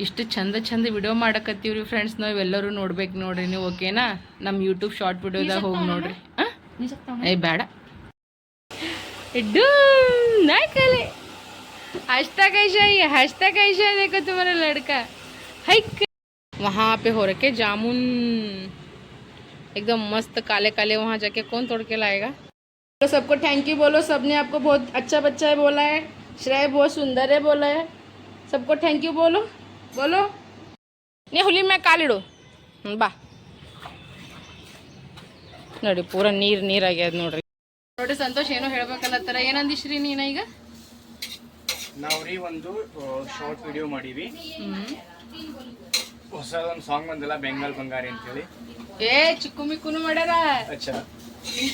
ಇಷ್ಟು ಚಂದ ಚಂದ ವಿಡಿಯೋ ಮಾಡಕತ್ತೀವ್ರಿ ಫ್ರೆಂಡ್ಸ್ ನಾವು ಎಲ್ಲರೂ ನೋಡ್ಬೇಕು ನೋಡ್ರಿ ನೀವು ಓಕೆನಾ ನಮ್ಮ ಯೂಟ್ಯೂಬ್ ಶಾರ್ಟ್ ವಿಡಿಯೋದಾಗ ಹೋಗಿ ನೋಡ್ರಿ ಆ? ಏ ಬೇಡ डूम नहीं कले हंसता कैसा ही है हंसता कैसा है देखो तुम्हारा लड़का है वहाँ पे हो रखे जामुन एकदम मस्त काले काले वहाँ जाके कौन तोड़ के लाएगा तो सबको थैंक यू बोलो सबने आपको बहुत अच्छा बच्चा है बोला है श्रेय बहुत सुंदर है बोला है सबको थैंक यू बोलो ಬೋಲೋ ನೀ ಹುಲಿ ಮ್ಯಾಗ ಕಾಲಿಡು ಹ್ಞೂ ಬಾ ನೋಡಿ ಪೂರ ನೀರು ನೀರಾಗ್ಯದ ನೋಡ್ರಿ ನೋಡಿ ಸಂತೋಷ್ ಏನೋ ಹೇಳ್ಬೇಕಲ್ಲತ್ತರ ಏನಂದಿಶ್ರಿ ನೀನ ಈಗ? ನಾವ್ರಿ ಒಂದು ಶಾರ್ಟ್ ವಿಡಿಯೋ ಮಾಡೀವಿ. ಹೊಸದೊಂದು ಸಾಂಗ್ ಬಂದಿಲ್ಲ ಬೆಂಗಾಲ್ ಬಂಗಾರಿ ಅಂತೇಳಿ. ಏ ಚಿಕ್ಕು ಮಿಕ್ಕುನು ಮಾಡ್ಯಾರ? ಅಚ್ಚಾ.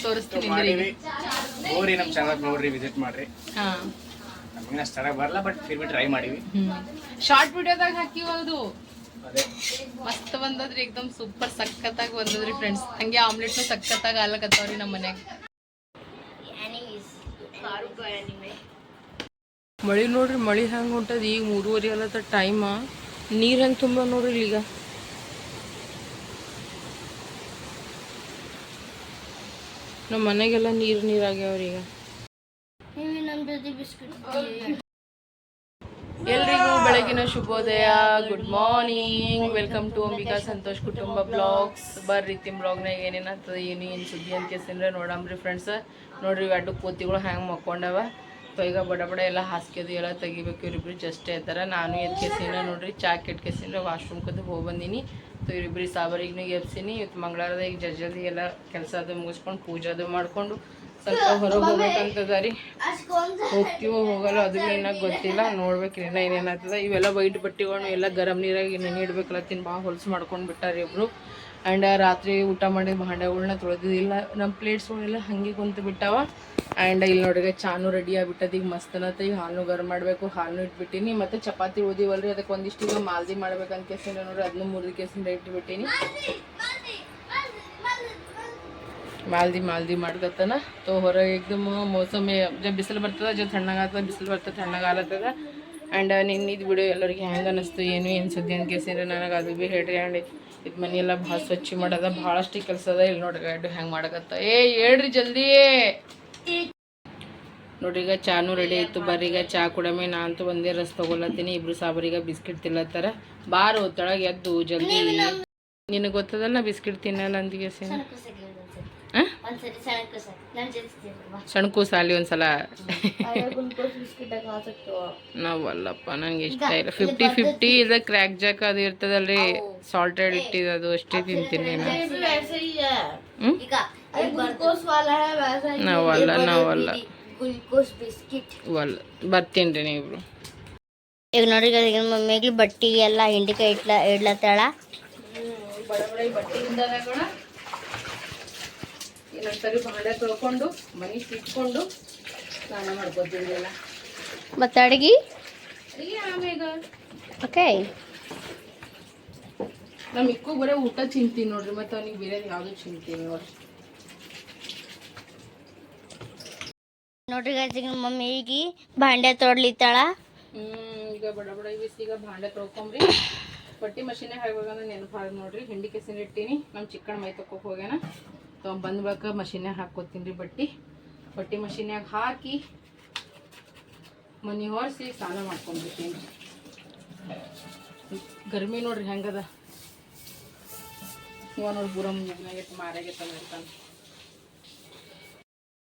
ತೋರಿಸ್ತೀನಿ ಮಾಡಿವಿ. ಹೋಗ್ರಿ ನಮ್ಮ ಚಾನಲ್ ನೋಡ್ರಿ ವಿಸಿಟ್ ಮಾಡ್ರಿ. ಹಾ. ನಮಗಿನ ಚೆನ್ನಾಗಿ ಬರಲ್ಲ ಬಟ್ ಫಿರ್ ಬಿ ಟ್ರೈ ಮಾಡೀವಿ ಶಾರ್ಟ್ ವಿಡಿಯೋದಾಗ ಹಾಕಿವಲ್ದು? ಅದು. ಮಸ್ತ್ ಬಂದದ್ರಿ ಏಕ್ದಮ್ ಸೂಪರ್ ಸಖತ್ತಾಗಿ ಬಂದದ್ರಿ ಫ್ರೆಂಡ್ಸ್ ಹಂಗೆ ಆಮ್ಲೆಟ್ನು ಸಖತ್ತಾಗಿ ಆಲಕತ್ತಾವ್ರಿ ನಮ್ಮ ಮನ್ಯಾಗ. ಮಳಿ ನೋಡ್ರಿ ಮಳಿ ಹೆಂಗೆ ಹೊಂಟದ ಈಗ ಮೂರುವರೆ ಅಲ್ಲತ್ತ ಟೈಮ ನೀರ್ ಹೆಂಗೆ ತುಂಬ ನೋಡ್ರಿ ಈಗ ನಮ್ಮ ಮನೆಗೆಲ್ಲ ನೀರು ನೀರಾಗ್ಯಾವ್ರಿ ಈಗ. ಎಲ್ರಿಗೂ ಬೆಳಗಿನ ಶುಭೋದಯ. Good morning welcome to Ambika Santosh ಕುಟುಂಬ ಬ್ಲಾಗ್ಸ್. ಬರ್ರಿ ತಿಮ್ ಬ್ಲಾಗ್ನಾಗ ಏನೇನಾಗ್ತದೆ ಏನು ಏನು ಸುದ್ದಿ ಅಂತ ಕೇಸಿಂದ್ರೆ ನೋಡಮ್ರಿ ಫ್ರೆಂಡ್ಸ್ ನೋಡ್ರಿ ಎರಡು ಕೋತಿಗಳು ಹ್ಯಾಂಗೆ ಮಕ್ಕೊಂಡವ. ಈಗ ಬಡ ಬಡ ಎಲ್ಲ ಹಾಸ್ಕೆದು ಎಲ್ಲ ತೆಗಿಬೇಕು. ಇವ್ರಿಬ್ರು ಜಸ್ಟ್ ಇರ್ತಾರೆ ನಾನು ಎದ್ದು ಕೇಸಿನ ನೋಡ್ರಿ, ಚಾ ಕೆಟ್ಟ ವಾಶ್ರೂಮ್ ಕದ್ದು ಹೋಗಿ ಬಂದೀನಿ. ಸೊ ಇವ್ರಿಬ್ರಿ ಸಾಬರಿಗೂ ಎಬ್ಸಿನಿ. ಇವತ್ತು ಮಂಗಳವಾರದ ಈಗ ಜಲ್ದಿ ಎಲ್ಲ ಕೆಲಸ ಅದು ಮುಗಿಸ್ಕೊಂಡು ಪೂಜೆ ಅದು ಮಾಡಿಕೊಂಡು ಸ್ವಲ್ಪ ಹೊರಗೆ ಹೋಗ್ಬೇಕಂತದ ರೀ. ಹೋಗ್ತೀವೋ ಹೋಗಲ್ಲ ಅದು ಏನಾಗ ಗೊತ್ತಿಲ್ಲ. ನೋಡ್ಬೇಕು ಇನ್ನೂ ಏನೇನಾಗ್ತದೆ ಇವೆಲ್ಲ ವೈಟ್ ಬಟ್ಟೆಗಳನ್ನು ಎಲ್ಲ ಗರಂ ನೀರಾಗಿ ನೆನೆ ತಿನ್ ಭಾಳ ಹೊಲಸು ಮಾಡ್ಕೊಂಡು ಬಿಟ್ಟಾರೆ ಇಬ್ರು. ಆ್ಯಂಡ್ ರಾತ್ರಿ ಊಟ ಮಾಡಿದ ಭಾಂಡೆಗಳ್ನ ತೊಳೆದಿಲ್ಲ ನಮ್ಮ ಪ್ಲೇಟ್ಸ್ಗಳೆಲ್ಲ ಹಂಗೆ ಕುಂತು ಬಿಟ್ಟಾವ. ಆ್ಯಂಡ್ ಇಲ್ಲಿ ನೋಡ್ರಿ ಚಾನು ರೆಡಿ ಆಗಿಬಿಟ್ಟದ. ಈಗ ಮಸ್ತ್ ಅನ್ನತ್ತ. ಈಗ ಹಾಲು ಗರಂ ಮಾಡಬೇಕು. ಹಾಲು ಇಟ್ಬಿಟ್ಟಿನಿ. ಮತ್ತು ಚಪಾತಿ ಉಳ್ದಿವಲ್ರಿ ಅದಕ್ಕೆ ಒಂದಿಷ್ಟು ಈಗ ಮಾಲ್ದಿ ಮಾಡ್ಬೇಕಂತ ಕೇಸಿಂದ ನೋಡ್ರಿ. ಅದನ್ನು ಮುರಿದ ಕೇಸಿಂದ ಇಟ್ಬಿಟ್ಟಿನಿ. ಮಾಲ್ದಿ ಮಾಲ್ದಿ ಮಾಡ್ಕತ್ತನ. ತೋ ಹೊರಗೆ ಏಕ್ದಮ್ ಮೋಸಮಿ ಜ ಬಿಸಿಲು ಬರ್ತದ ಜೊ ತಣ್ಣಗಾಗ್ತದ ಬಿಸಿಲು ಬರ್ತದೆ ತಣ್ಣಗಾಲತ್ತದ ಆ್ಯಂಡ್ ನಿನ್ನಿದು ಬಿಡು, ಎಲ್ಲರಿಗೆ ಹೆಂಗೆ ಅನ್ನಿಸ್ತು ಏನು ಏನು ಸುದ್ದಿ ಅಂತ ಕೇಸಿದ್ರೆ ನನಗೆ ಅದು ಭೀ ಹೇಳ್ರಿ ಆ್ಯಂಡ್ ಇದು ಮನೆಯೆಲ್ಲ ಭಾಳ ಸ್ವಚ್ಛ ಮಾಡದ, ಭಾಳಷ್ಟು ಕೆಲಸ ಅದ ಇಲ್ಲಿ ನೋಡ್ರಿ, ಗಡ್ಡು ಹೆಂಗೆ ಮಾಡಕತ್ತ. ಏ, ಹೇಳ್ರಿ ಜಲ್ದಿ. ನೋಡ್ರಿ, ಈಗ ಚಾನು ರೆಡಿ ಆಯಿತು ಬರ್ರೀಗ ಚಾ ಕುಡಮೆ ನಾನಂತೂ ಒಂದೇ ರಸ್ ತೊಗೊಳತ್ತೀನಿ ಇಬ್ರು ಸಾಬರಿಗ ಬಿಸ್ಕಿಟ್ ತಿನ್ಲತ್ತಾರ ಬಾರು, ತೊಳಗೆ ಎದ್ದು, ಜಲ್ದಿ. ನಿನಗೆ ಗೊತ್ತದಲ್ಲ, ಬಿಸ್ಕಿಟ್ ತಿನ್ನಲ್ಲ ಅಂದಿಗೆ ಸೇನ ಸಣ್ಕು ಸಾಲಿ ಒಂದ್ಸಲ. ನಾವಲ್ಲಪ್ಪ ನಂಗೆ ಇಷ್ಟ ಇಲ್ಲ. ಫಿಫ್ಟಿ ಫಿಫ್ಟಿ ಇಲ್ಲ ಕ್ರ್ಯಾಕ್ ಜಾಕ್ ಅದು ಇರ್ತದಲ್ರಿ. ಸಾಲ್ಟೆಡ್ ಇಟ್ಟಿದ್ದು ಅದು ಅಷ್ಟೇ ತಿಂತೀನಿ ನಾನು. ನಾವಲ್ಲ ನಾವಲ್ಲ. ಒಲ್ಲ ಬರ್ತೀನಿ ರೀ ನೀವಿಬ್ರು. ಈಗ ನೋಡಿ ಮಮ್ಮಿಗೆ ಬಟ್ಟಿ ಎಲ್ಲ ಹಿಂಡಿಕಾಯಿ ಇಡ್ಲ ಇಡ್ಲತ್ತಾಳ. ಬಡ ಬಡ ಬಟ್ಟಿ ಇನ್ನೊಂದ್ಸರಿ ಭಾಂಡೆ ತೊಳ್ಕೊಂಡು ಮನೆ ತಿಟ್ಕೊಂಡು ಸ್ನಾನ ಮಾಡ್ಕೋತೀವಿ ಎಲ್ಲ ಮತ್ತೆ ಅಡ್ಗಿ? ಅಡಿಗೆ ಆಮೇಗ ಓಕೆ. ನಮ್ಮ ಇಕ್ಕು ಬರೀ ಊಟ ಚಿಂತೀನಿ ನೋಡ್ರಿ ಮತ್ತೆ ಅವ್ನಿಗೆ ಬೇರೆ ಯಾವುದು ಚಿಂತೀನಿ ನೋಡ್ರಿ. ನೋಡ್ರಿ guys, ಈಗ ಮಮ್ಮಿಗೆ ಭಾಂಡೆ ತೊಡ್ಲಿತ್ತಾಳ ಹ್ಮ್ ಈಗ ಬಡ ಬಡ ಬಿಸಿ ಈಗ ಭಾಂಡೆ ತೊಳ್ಕೊಂಬ್ರಿ. ಬಟ್ಟಿ ಮಷೀನೇ ಹಾಕ್ಬೇಕಂದ್ರೆ ನೆನಪು ಹಾಗೆ ನೋಡ್ರಿ. ಹಿಂಡಿ ಕೆಸಿನ ಇಟ್ಟೀನಿ. ನಮ್ಮ ಚಿಕ್ಕಣ್ಣ ಮೈ ತಕೋಕ್ ಹೋಗ್ಯಾನ. ತೊಗೊಂಡ್ ಬಂದ ಬಳಿಕ ಮಷಿನ್ಯಾಗ ಹಾಕ್ಕೋತೀನಿ ರೀ ಬಟ್ಟಿ. ಬಟ್ಟೆ ಮಷಿನ್ಯಾಗ ಹಾಕಿ ಮನೆ ಹೊರಿಸಿ ಸ್ನಾನ ಮಾಡ್ಕೊಂಡ್ಬಿಡ್ತೀನಿ ಗರ್ಮಿ ನೋಡ್ರಿ ಹೆಂಗದ? ನೋಡಿ ಬೂರ ಮುಗಿನಾಗ ಮಾರಾಗೆ ತಂದಿರ್ತಾನೆ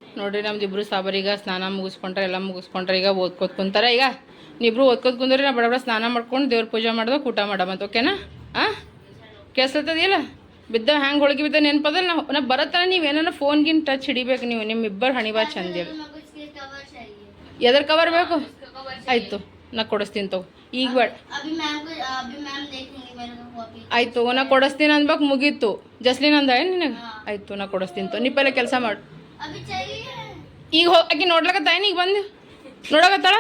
ನೋಡ್ರಿ ನಮ್ದು ಇಬ್ರು ಸಾಬರೀಗ ಸ್ನಾನ ಮುಗಿಸ್ಕೊಂಡ್ರೆ, ಎಲ್ಲ ಮುಗಿಸ್ಕೊಂಡ್ರೆ ಈಗ ಓದ್ಕೋತ್ ಕುಂತಾರ. ಈಗ ನೀವಿಬ್ರು ಓದ್ಕೋತ್ ಕುಂದ್ರಿ, ನಾ ಬಡ ಸ್ನಾನ ಮಾಡ್ಕೊಂಡು ದೇವ್ರ ಪೂಜೆ ಮಾಡ್ದಾಗ ಊಟ ಮಾಡಮಂತ ಓಕೆನಾ ಆ? ಕೇಳಿಸ್ತದಿಲ್ಲ ಬಿದ್ದ ಹ್ಯಾಂಗೆ ಹೋಳಿಗೆ ಬಿದ್ದ ನೆನಪದ ನಾ ನಾ ಬರತ್ತಲ್ಲ ನೀವು ಏನಾರ ಟಚ್ ಹಿಡಿಬೇಕು ನೀವು ನಿಮ್ಮಿಬ್ಬರು ಹಣಿಬಾ ಚಂದ ಎದ್ರ ಕವರ್ ಬೇಕು? ಆಯಿತು ನಾ ಕೊಡಿಸ್ತೀನಿ ತಗೋ. ಈಗ ಬೇಡ ಆಯಿತು ನಾ ಕೊಡಿಸ್ತೀನಿ ಅನ್ಬೇಕ ಮುಗೀತು. ಜಸ್ಲಿನ್ ಅಂದ ನಿನಗೆ? ಆಯಿತು ನಾ ಕೊಡಿಸ್ತೀನಿ ತೋ ನಿಪ್ಪೆಲ್ಲ ಕೆಲಸ ಮಾಡು. ಈಗ ಹೋಗಿ ಆಕೆ ನೋಡ್ಲಕತ್ತಾಯನ್ ಈಗ ಬಂದು? ನೋಡಕತ್ತಾಳ?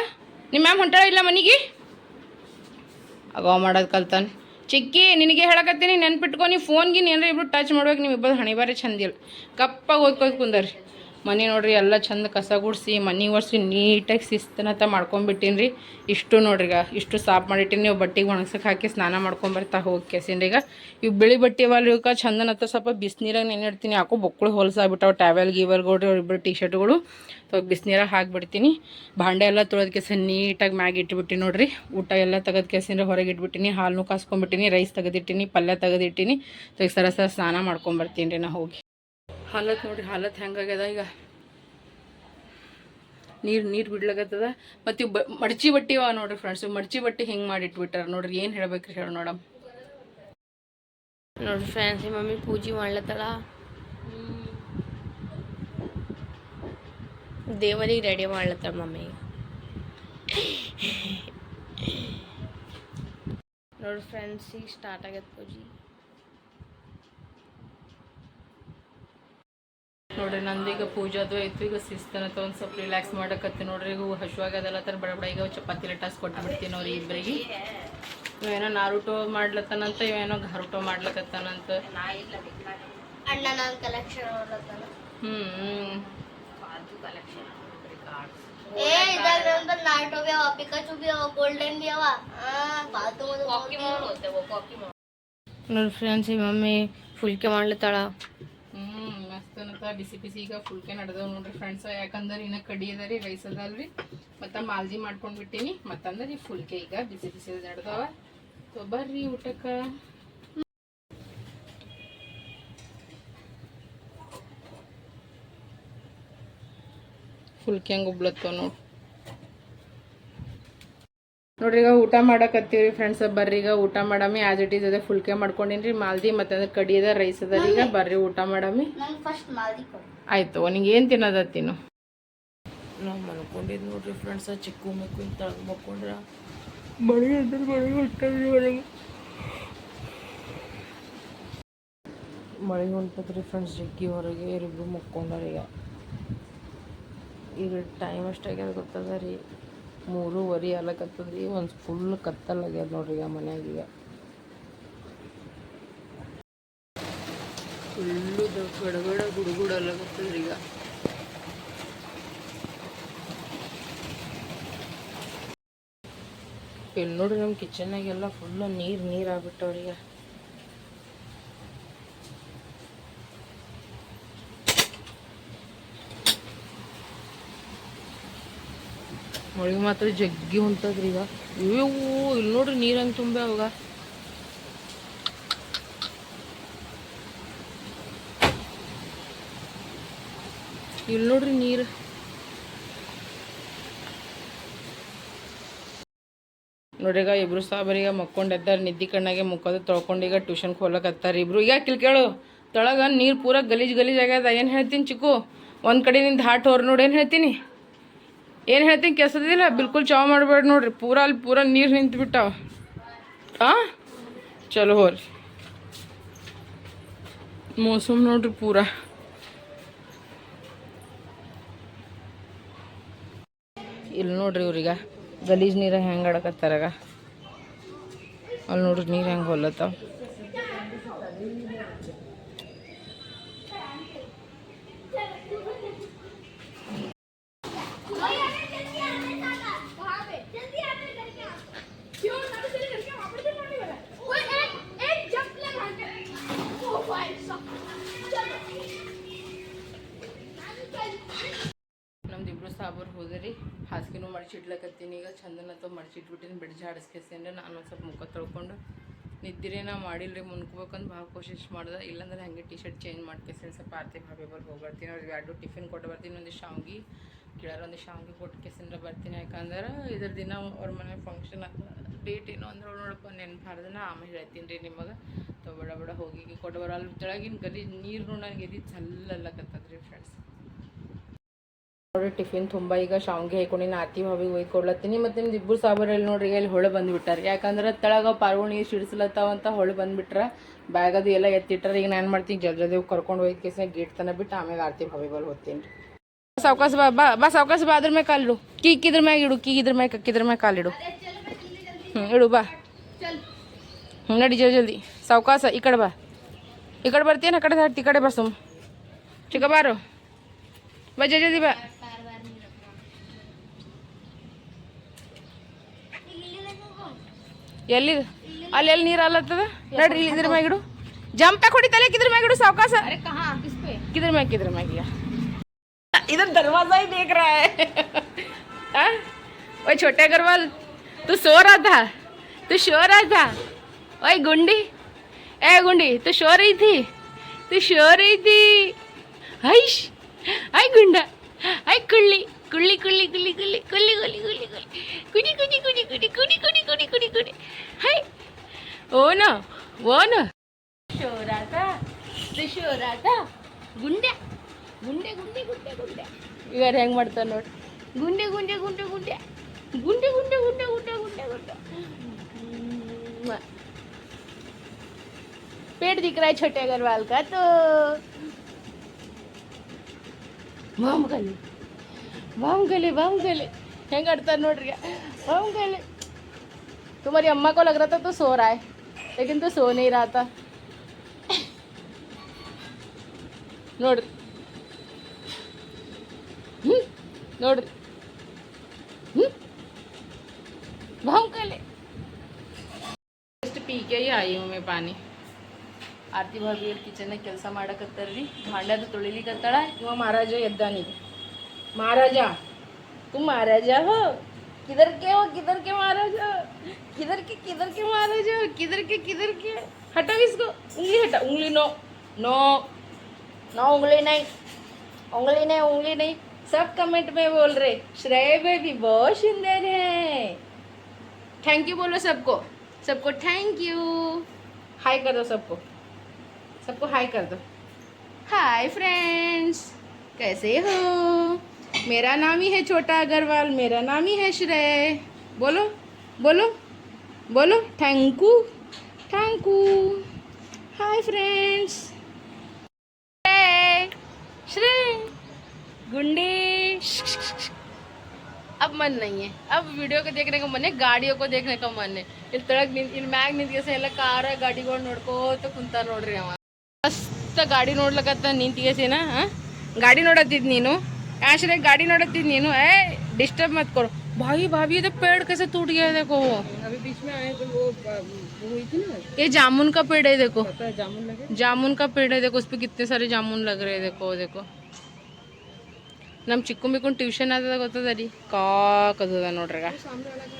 ನಿಮ್ಮ ಮ್ಯಾಮ್ ಹೊಂಟಾಳ ಇಲ್ಲ ಮನೆಗೆ? ಆಗೋ ಮಾಡೋದು ಕಲ್ತಾನೆ. ಚಿಕ್ಕಿ, ನಿನಗೆ ಹೇಳಕತ್ತೀನಿ, ನೆನ್ಪಿಟ್ಕೊ ನೀವು ಫೋನ್ಗಿನ ಏನಾರ ಇಬ್ರು ಟಚ್ ಮಾಡ್ಬೇಕು ನೀವು ಇಬ್ಬರು ಹಣಿಬಾರಿ ಚಂದಿಲ್ಲ ಕಪ್ಪಾಗಿ ಓದ್ಕೋದು ಕುಂದರಿ ಮನೆ ನೋಡ್ರಿ, ಎಲ್ಲ ಚಂದ ಕಸ ಗುಡಿಸಿ, ಮನೆ ಒರೆಸಿ, ನೀಟಾಗಿ ಶಿಸ್ತನತ ಮಾಡ್ಕೊಂಬಿಟ್ಟೀನಿ ರೀ ಇಷ್ಟು ನೋಡ್ರಿ ಈಗ, ಇಷ್ಟು ಸಾಫ್ ಮಾಡಿಟ್ಟಿನಿ, ನೀವು ಬಟ್ಟೆಗೆ ಒಣಗ್ಸಕ್ಕೆ ಹಾಕಿ ಸ್ನಾನ ಮಾಡ್ಕೊಂಬರ್ತಾ ಹೋಗಿ ಕೆಸಿಂದ ಈಗ. ಇವು ಬಿಳಿ ಬಟ್ಟೆ ಇವಕ್ಕೆ ಚಂದನತ್ತ ಸ್ವಲ್ಪ ಬಿಸಿನೀರಾಗ ನೆನೆಡ್ತೀನಿ ಯಾಕೋ ಬೊಕ್ಕಳು ಹೊಲಸಾಗ್ಬಿಟ್ಟಾವೆ ಟ್ಯಾವೆಲ್ ಗೀವಲ್ಗಳು ಇಬ್ಬರು ಟಿ ಶರ್ಟ್ಗಳು ಸೊ ಬಿಸಿನೀರಾಗ ಹಾಕ್ಬಿಡ್ತೀನಿ. ಭಾಂಡೆ ಎಲ್ಲ ತೊಳೆದ ಕೆಸ ನೀಟಾಗಿ ಮ್ಯಾಗ ಇಟ್ಬಿಟ್ಟಿನಿ ನೋಡ್ರಿ. ಊಟ ಎಲ್ಲ ತೆಗೆದ ಕೆಸಿನ ಹೊರಗೆ ಇಟ್ಬಿಟ್ಟಿನಿ ಹಾಲು ಕಾಸ್ಕೊಂಬಿಟ್ಟಿನಿ, ರೈಸ್ ತೆಗೆದಿಟ್ಟಿನಿ, ಪಲ್ಯ ತೆಗೆದಿಟ್ಟಿನಿ. ಸೊ ಈಗ ಸರ ಸರ ಸ್ನಾನ ಮಾಡ್ಕೊಂಬರ್ತೀನಿ ರೀ ನಾ ಹೋಗಿ. ಹಾಲತ್ ನೋಡ್ರಿ, ಹಾಲತ್ ಹೆಂಗಾಗ್ಯದ ಈಗ. ನೀರು ನೀರು ಬಿಡ್ಲಾಗತ್ತದ ಮತ್ತು ಇವು ಬ, ಮಡ್ಚಿ ಬಟ್ಟೆ ಅವ ನೋಡ್ರಿ ಫ್ರೆಂಡ್ಸ್ ಮಡ್ಚಿ ಬಟ್ಟೆ ಹಿಂಗೆ ಮಾಡಿ ಇಟ್ಬಿಟ್ಟಾರ ನೋಡ್ರಿ, ಏನು ಹೇಳ್ಬೇಕ್ರಿ ಹೇಳಿ ನೋಡಮ್. ನೋಡ್ರಿ ಫ್ರೆಂಡ್ಸ್ ಮಮ್ಮಿ ಪೂಜೆ ಮಾಡ್ಲತ್ತಳ. ದೇವರಿಗೆ ರೆಡಿ ಮಾಡ್ಲತ್ತಾಳ ಮಮ್ಮಿ. ನೋಡ್ರಿ ಫ್ರೆಂಡ್ಸ್ ಈಗ ಸ್ಟಾರ್ಟ್ ಆಗ್ಯದ ಪೂಜೆ. ನೋಡ್ರಿ ನಂದೀಗ ಪೂಜಾದು ಆಯ್ತು ಈಗ ಶಿಸ್ತನತ ಒಂದು ಸ್ವಲ್ಪ ರಿಲ್ಯಾಕ್ಸ್ ಮಾಡಕತ್ತಿ ನೋಡ್ರಿ ಈಗ ಹಶುವಾಗದಲ್ಲ ತರ ಬಡ ಬಡ ಈಗ ಚಪಾತಿ ಲಟಾಸ್ ಕೊಟ್ಟು ಬಿಡ್ತೀನಿ ಅವ್ರಿಗೆ ಇಬ್ಬರಿಗೆ ಇವೇನೋ ನಾರುಟೋ ಮಾಡ್ಲತ್ತಾನಂತ ಇವೇನೋ ಘರುಟೋ ಮಾಡ್ಲಕತ್ತಾನಂತ ನೋಡ್ರಿ ನೋಡಿ ಫ್ರೆಂಡ್ಸ್ ಈ ಮಮ್ಮಿ ಫುಲ್ಕೆ ಮಾಡ್ಲತ್ತಾಳ. ಮಸ್ತ್ ಬಿಸಿ ಬಿಸಿ ಈಗ ಫುಲ್ಕೆ ನಡೆದವ್ ನೋಡ್ರಿ ಫ್ರೆಂಡ್ಸ್ ಯಾಕಂದ್ರೆ ಇನ್ನ ಕಡಿ ಅದ ರೀ ರೈಸ್ ಅದಲ್ರಿ ಮತ್ತ ಮಾಲ್ಜಿ ಮಾಡ್ಕೊಂಡ್ ಬಿಟ್ಟಿನಿ. ಮತ್ತಂದ್ರೆ ಈ ಫುಲ್ಕೆ ಈಗ ಬಿಸಿ ಬಿಸಿ ನಡೆದವ. ಸೊ ಬರ್ರಿ ಊಟಕ್ಕ. ಫುಲ್ಕೆ ಹಂಗ ಉಬ್ಲತ್ತವ ನೋಡ್. ನೋಡ್ರಿ ಈಗ ಊಟ ಮಾಡಕತ್ತೀವಿ ಫ್ರೆಂಡ್ಸ್ ಬರ್ರಿ ಈಗ ಊಟ ಮಾಡಮಿ ಆಸ್ ಇಟ್ ಈಸ್ ಅದೇ ಫುಲ್ಕೆ ಮಾಡ್ಕೊಂಡಿನ್ರಿ. ಮಾಲ್ದಿ ಮತ್ತೆ ಅದ್ರ ಕಡಿ ಅದ ರೈಸ್ ಅದ ರೀ. ಈಗ ಬರ್ರಿ ಊಟ ಮಾಡಮಿ ನಂಗೆ ಫಸ್ಟ್ ಮಾಲ್ದಿ ಆಯ್ತು ನಿಂಗೆ ಏನು ತಿನ್ನೋದ ತಿನ್ನು ನಾವು ಮಲ್ಕೊಂಡಿದ್ದು ನೋಡ್ರಿ ಫ್ರೆಂಡ್ಸ್ ಚಿಕ್ಕು ಮಕ್ಕಳು ಮಕ್ಕೊಂಡ್ರ ಮಳೆ ಅಂದ್ರೆ ಮಳೆ ಹೊರಗೆ ಮಳೆ ಹೊಂಟದ್ರಿ ಫ್ರೆಂಡ್ಸ್ ಜಗ್ಗಿ ಹೊರಗೆ ಇರಿಬ್ರು ಮಕ್ಕೊಂಡಾರ ಈಗ. ಈಗ ಟೈಮ್ ಅಷ್ಟಾಗ್ಯದ ಗೊತ್ತದ ರೀ? ಮೂರುವರೆ ಅಲಕತ್ತದ ರೀ ಒಂದು ಫುಲ್ ಕತ್ತಲಾಗ್ಯದ ನೋಡ್ರಿ ಈಗ ಮನ್ಯಾಗ ಈಗ. ಫುಲ್ಲು ಗಡಗಡ ಗುಡುಗುಡ ಅಲ್ಲಾಗತ್ತದ್ರಿ ಈಗ. ಇಲ್ಲಿ ನೋಡ್ರಿ ನಮ್ಮ ಕಿಚನ್ನಾಗೆಲ್ಲ ಫುಲ್ಲು ನೀರು ನೀರು ಆಗ್ಬಿಟ್ಟವ್ರಿ ಈಗ. ಮಳೆ ಮಾತ್ರ ಜಗ್ಗಿ ಹೊಂಟದ್ರಿ ಈಗ. ಇವು ಇಲ್ಲಿ ನೋಡ್ರಿ ನೀರು ಹಂಗೆ ತುಂಬ ಅವಾಗ. ಇಲ್ಲಿ ನೋಡ್ರಿ ನೀರು. ನೋಡ್ರಿಗ ಇಬ್ರು ಸಾಬರಿಗ ಮಕ್ಕೊಂಡು ಎದ್ದಾರ, ನಿದ್ದಿ ಕಣ್ಣಾಗೆ ಮುಖದ ತೊಳ್ಕೊಂಡು ಈಗ ಟ್ಯೂಷನ್ಗೆ ಹೋಗ್ಲಕತ್ತಾರ ಇಬ್ರು. ಈಗ ಕಿಲ್ ಕೇಳು, ತೊಳಗ ನೀರು ಪೂರ ಗಲೀಜು ಗಲೀಜು ಆಗ್ಯದ. ಏನು ಹೇಳ್ತೀನಿ ಚಿಕ್ಕು? ಒಂದು ಕಡೆ ನಿಂದ ಹಾಟ್ ಹೊರ ನೋಡಿ ಏನು ಹೇಳ್ತೀನಿ? ಏನು ಹೇಳ್ತೀನಿ ಕೆಸದಿಲ್ಲ ಬಿಲ್ಕುಲ್ ಚಾವ್ ಮಾಡಬೇಡ ನೋಡ್ರಿ. ಪೂರ ಅಲ್ಲಿ ಪೂರ ನೀರು ನಿಂತು ಬಿಟ್ಟಾವ ಹಾಂ ಚಲೋ ಹೋರಿ. ಮೋಸಮ್ ನೋಡ್ರಿ ಪೂರ. ಇಲ್ಲಿ ನೋಡ್ರಿ ಇವ್ರೀಗ, ಗಲೀಜ್ ನೀರ ಹೆಂಗೆ ಆಡಕತ್ತಾರಾಗ ಅಲ್ಲಿ ನೋಡ್ರಿ ನೀರು ಹೆಂಗೆ ಹೊಲತ್ತಾವ ನಮ್ದು ಇಬ್ರು ಸಾಬರ್ ಹೋದ್ರಿ ಹಾಸಿಗೆನೂ ಮಡ್ಚಿಡ್ಲಕತ್ತೀನಿ ಈಗ ಚಂದನತ್ತ ಮಡಚಿಟ್ಬಿಟ್ಟಿನಿ, ಬೆಡ್ ಜಾಡಿಸ್ಕೇಸಿಂದ್ರೆ ನಾನು ಒಂದು ಸ್ವಲ್ಪ ಮುಖ ತೊಳ್ಕೊಂಡು ನಿದ್ದಿರೇ ನಾ ರೀ ಮುನ್ಕೋಬೇಕಂತ ಭಾಳ ಕೋಶಿಶ್ ಮಾಡ್ದೆ. ಇಲ್ಲಾಂದ್ರೆ ಹಾಗೆ ಟಿ ಶರ್ಟ್ ಚೇಂಜ್ ಮಾಡ್ಕೇಸಿ ಸ್ವಲ್ಪ ಆರ್ತಿ ಭಾವಿ ಬರ್ ಹೋಗ್ಬರ್ತೀನಿ. ಅವ್ರಿಗೆ ಎರಡು ಟಿಫಿನ್ ಕೊಟ್ಟು ಬರ್ತೀನಿ ಒಂದು ಶಾವ್ಗಿ ಕೇಳಾರ ಒಂದು ಶಾವ್ಗಿ ಕೊಟ್ಟು ಕೇಸಿಂದ್ರೆ ಬರ್ತೀನಿ. ಯಾಕಂದ್ರೆ ಇದ್ರ ದಿನ ಅವ್ರ ಮನೆ ಫಂಕ್ಷನ್ ಡೇಟ್ ಏನು ಅಂದ್ರೆ ನೋಡಪ್ಪ, ನೆನ್ಪಾರ್ದು ನಾ ಆಮೇಲೆ ಹೇಳ್ತೀನಿ ರೀ ನಿಮಗೆ. ತೊ ಬಡ ಬಡ, ಹೋಗಿ ಕೊಟ್ಟು ಬರೋ ಅಲ್ಲಿ ಕೆಳಗಿನ ಗಲೀಜು ನೀರು ನನಗೆ ಎದಿ ಚಲ್ಲಲ್ಲಕತ್ತದ್ರಿ ಫ್ರೆಂಡ್ಸ್ ನೋಡ್ರಿ ಟಿಫಿನ್ ತುಂಬ ಈಗ ಶಾವ್ಗೆ ಹಾಕೊಂಡು ನಾತಿ ಭಾವಿಗೆ ಒಯ್ದು ಕೊಡ್ಲತ್ತೀನಿ ಮತ್ತು ನಿಮ್ದು ಇಬ್ಬರು ಸಾಬರಲ್ಲಿ ನೋಡ್ರಿ ಇಲ್ಲಿ ಹೊಳೆ ಬಂದುಬಿಟ್ಟಾರೆ. ಯಾಕಂದ್ರೆ ತಳಗ ಪಾರ್ವಣಿ ಸಿಡಿಸ್ಲತ್ತಾವ ಅಂತ ಹೊಳೆ ಬಂದ್ಬಿಟ್ರೆ. ಬ್ಯಾಗ್ ಅದು ಎಲ್ಲ ಎತ್ತಿಟ್ಟರೆ. ಈಗ ನಾನು ಮಾಡ್ತೀನಿ. ಜಲ್ಜದೇವ್ ಕರ್ಕೊಂಡು ಹೋಯ್ತು ಕೇಸ ಗೇಟ್ ತನಕ ಬಿಟ್ಟು ಆಮೇಲೆ ಆರ್ತಿ ಭಾವಿ ಹೋಗ್ತೀನಿ ರೀ. ಸಾವ್ಕಾಸ ಬಾ ಬಾ ಬಾ ಸಾವ್ಕಾಸ ಬಾ ಅದ್ರ ಮ್ಯಾಗ ಕಾಲಿಡು ಕೀಕ್ ಇದ್ರ ಮ್ಯಾಗ ಇಡು. ಕೀಗ್ ಇದ್ರ ಮ್ಯಾಗ ಕಕ್ಕಿದ್ರ ಮ್ಯಾಗ ಕಾಲಿಡು ಹ್ಞೂ ಇಡು ಬಾ. ಹ್ಞೂ ನಡಿ ಜಲ್ದಿ ಜಲ್ದಿ. ಸಾವ್ಕಾಸ ಈ ಕಡೆ ಬಾ. ಈ ಕಡೆ ಬರ್ತೀನಿ ಆ ಕಡೆ ಹತ್ತಿ ಈ ಕಡೆ ಬಾ ಸುಮ್. ಚಿಕ್ಕ ಬಾರು. ಬಾ ಜಲ್ದಿ ಬಾ. ಎಲ್ಲಿ ಅಲ್ಲಿ ಎಲ್ಲಿ ನೀರು ಅಲ್ಲತ್ತದ ನೋಡ್ರಿ ಇಲ್ಲಿ ಇದ್ರ ಮ್ಯಾಗಿಡು ಜಂಪ್ ಹೊಡಿತಲ್ಲ ಕಿದ್ರ ಮ್ಯಾಗಿಡು ಸಾವಕಾಸ किधर मैं किधर मैं गया इधर दरवाजा ही देख रहा है हाँ? ओए छोटे अग्रवाल तू सो रहा था तू सो रहा था ओए गुंडी ए गुंडी तू सो रही थी तू सो रही थी हाइश हाय गुंडा हाय कुल्ली कुल्ली कुल्ली कुल्ली कुल्ली कुल्ली कुल्ली कुल्ली कुल्ली कुड़ी कुड़ी कुड़ी कुड़ी कुड़ी कुड़ी कुड़ी कुड़ी कुड़ी हाय ओ ना वो ना सो रहा था तू सो रहा था ಗುಂಡೆ ಗುಂಡೆ ಗುಂಡೆ ಗುಂಡೆ ಗುಂಡೆ ಈಗ ಹೆಂಗ್ ಮಾಡ್ತಾನೆ ನೋಡಿ ಗುಂಡೆ ಗುಂಡೆ ಗುಂಡೆ ಗುಂಡೆ ಗುಂಡೆ ಗುಂಡೆ ಗುಂಡೆ ಗುಂಡೆ ಗುಂಡೆ ಗುಂಡೆ ಹ್ಮ್. पेट दिख रहा है छोटे अग्रवाल का तो वाम वामगली वामगली ಹೆಂಗೆ ಆಡ್ತಾರೆ ನೋಡ್ರಿ ವಾಮಗಲಿ तुम्हारी अम्मा को लग रहा था तो सो रहा है लेकिन तो सो नहीं रहा था नोड्री नोड्री पी के आई हूँ मैं पानी ಆರತಿ ಭಾವಿಯವ್ರ ಕಿಚನ್ನಾಗ ಕೆಲಸ ಮಾಡಕತ್ತಾರ್ರಿ ಭಾಂಡ್ಯದ ತೊಳಿಲಿಕತ್ತಾಳ ಇವ ಮಹಾರಾಜ ಎದ್ದಾನಿಗೆ महाराजा। तुम महाराजा हो? किधर के हो? किधर के महाराजा? किधर के किधर के महाराजा? किधर के किधर के? हटाओ इसको। उंगली हटा उंगली नो। नो। नो उंगली नहीं। उंगली नहीं उंगली नहीं। सब कमेंट में बोल रहे। श्रेय बेबी बहुत सुंदर है। थैंक यू बोलो सबको। सबको थैंक यू हाय कर दो सबको। सबको हाय कर दो। हाय फ्रेंड्स कैसे हो? मेरा नाम ही है छोटा अग्रवाल मेरा नाम ही है श्रेय बोलो बोलो बोलो thank you thank you hi friends Shrey Gundi अब मन नहीं है अब वीडियो को देखने का मन है गाड़ियों को देखने का मन है ಇಲ್ಲಿ ತಳಗ್ ನಿಂತ್ ಇಲ್ಲಿ ಮ್ಯಾಗ್ ನಿಂತ್ಗೆಸ ಎಲ್ಲ ಕಾರ ಗಾಡಿಗಳು ನೋಡ್ಕೋತ ಕುಂತ ನೋಡ್ರಿ ಅವ ಮಸ್ತ್ ಗಾಡಿ ನೋಡ್ಲಕತ್ತ ನಿಂತ್ಗೆಸಿನ ಗಾಡಿ ನೋಡತ್ತಿದ್ ನೀನು ಆಶ್ರಯ गाड़ी ನೋಡತ್ತಿದ್ ನೀನು ए डिस्टर्ब मत करो भाई भाभी ये तो पेड़ कैसे टूट गया है देखो वो अभी बीच में आए तो वो वो हुई थी ना ये जामुन का पेड़ है देखो पता है जामुन लगे ಜಾಮೂನ್ का पेड़ है देखो उस पे कितने सारे जामुन लग रहे हैं देखो देखो ನಮ್ಮ ಚಿಕ್ಕು ಮಿಕ್ಕು ಟ್ಯೂಷನ್ ಆದ ಗೊತ್ತದ ರೀ ಕಾಕದ ನೋಡ್ರಿ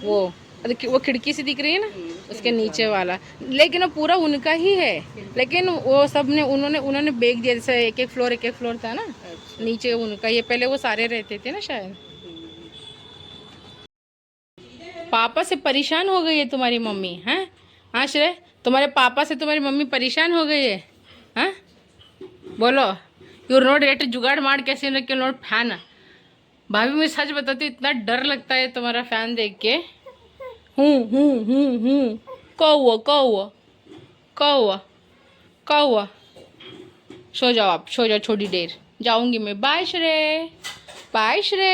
वो ಅದಕ್ಕೆ वो खिड़की से दिख रही है ना, उसके नीचे वाला। लेकिन वो पूरा उनका ही है। लेकिन वो सबने, उन्होंने उन्होंने बेच दिया, जैसे एक एक फ्लोर, एक एक फ्लोर था ना। नीचे उनका, ये पहले वो सारे रहते थे ना शायद। पापा से परेशान हो गई है तुम्हारी मम्मी, हैं? हाँ श्रेय, तुम्हारे पापा से तुम्हारी मम्मी परेशान हो गई है? हाँ? बोलो, यू नोट रेट जुगाड़ मार कैसे नोट फ़ैन। भाभी, मुझे सच बताती तो इतना डर लगता है तुम्हारा फ़ैन देख के। હું હું હું હું કૌવો કૌવો कौआ सो जाओ आप, सो जाओ छोटी देर। जाऊँगी मैं। बाय श्रे बाय श्रे।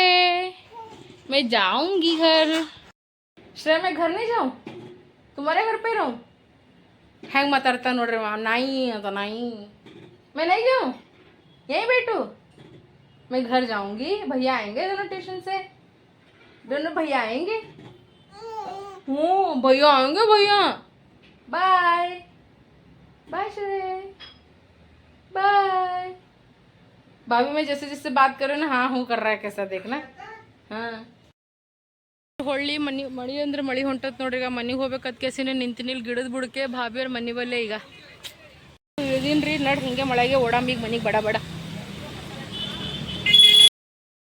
मैं जाऊँगी घर। श्रे, मैं घर नहीं जाऊँ? तुम्हारे घर पे रहूँ? हैंग मत करता नोड़ रहे नहीं तो नहीं। मैं नहीं जाऊँ? यहीं बैठू? मैं घर जाऊँगी। भैया आएँगे दोनों ट्यूशन से? दोनों भैया आएँगे? हूँ भैया आएंगे भैया बाय बाय श्रेय बाय भाभी मैं जैसे जैसे बात करो ना हाँ हूँ कर रहा है कैसा देखना हाँ ಹೊಳ್ಳಿ ಮನಿ ಮಳಿ ಅಂದ್ರೆ ಮಳಿ ಹೊಂಟತ್ ನೋಡ್ರಿ ಈಗ ಮನಿಗೆ ಹೋಗ್ಬೇಕತ್ ಕೇಸಿನ ನಿಂತಿನಿ ಇಲ್ಲಿ ಗಿಡದ ಬುಡಕ್ಕೆ ಭಾಬಿಯವ್ರ ಮನಿ ಬಲ್ಲೆ ಈಗ ಇದೀನ್ರಿ ನಡ್ ಹಿಂಗೆ ಮಳೆಗೆ ಓಡಾಂಬ ಈಗ ಮನಿಗೆ ಬಡ ಬಡ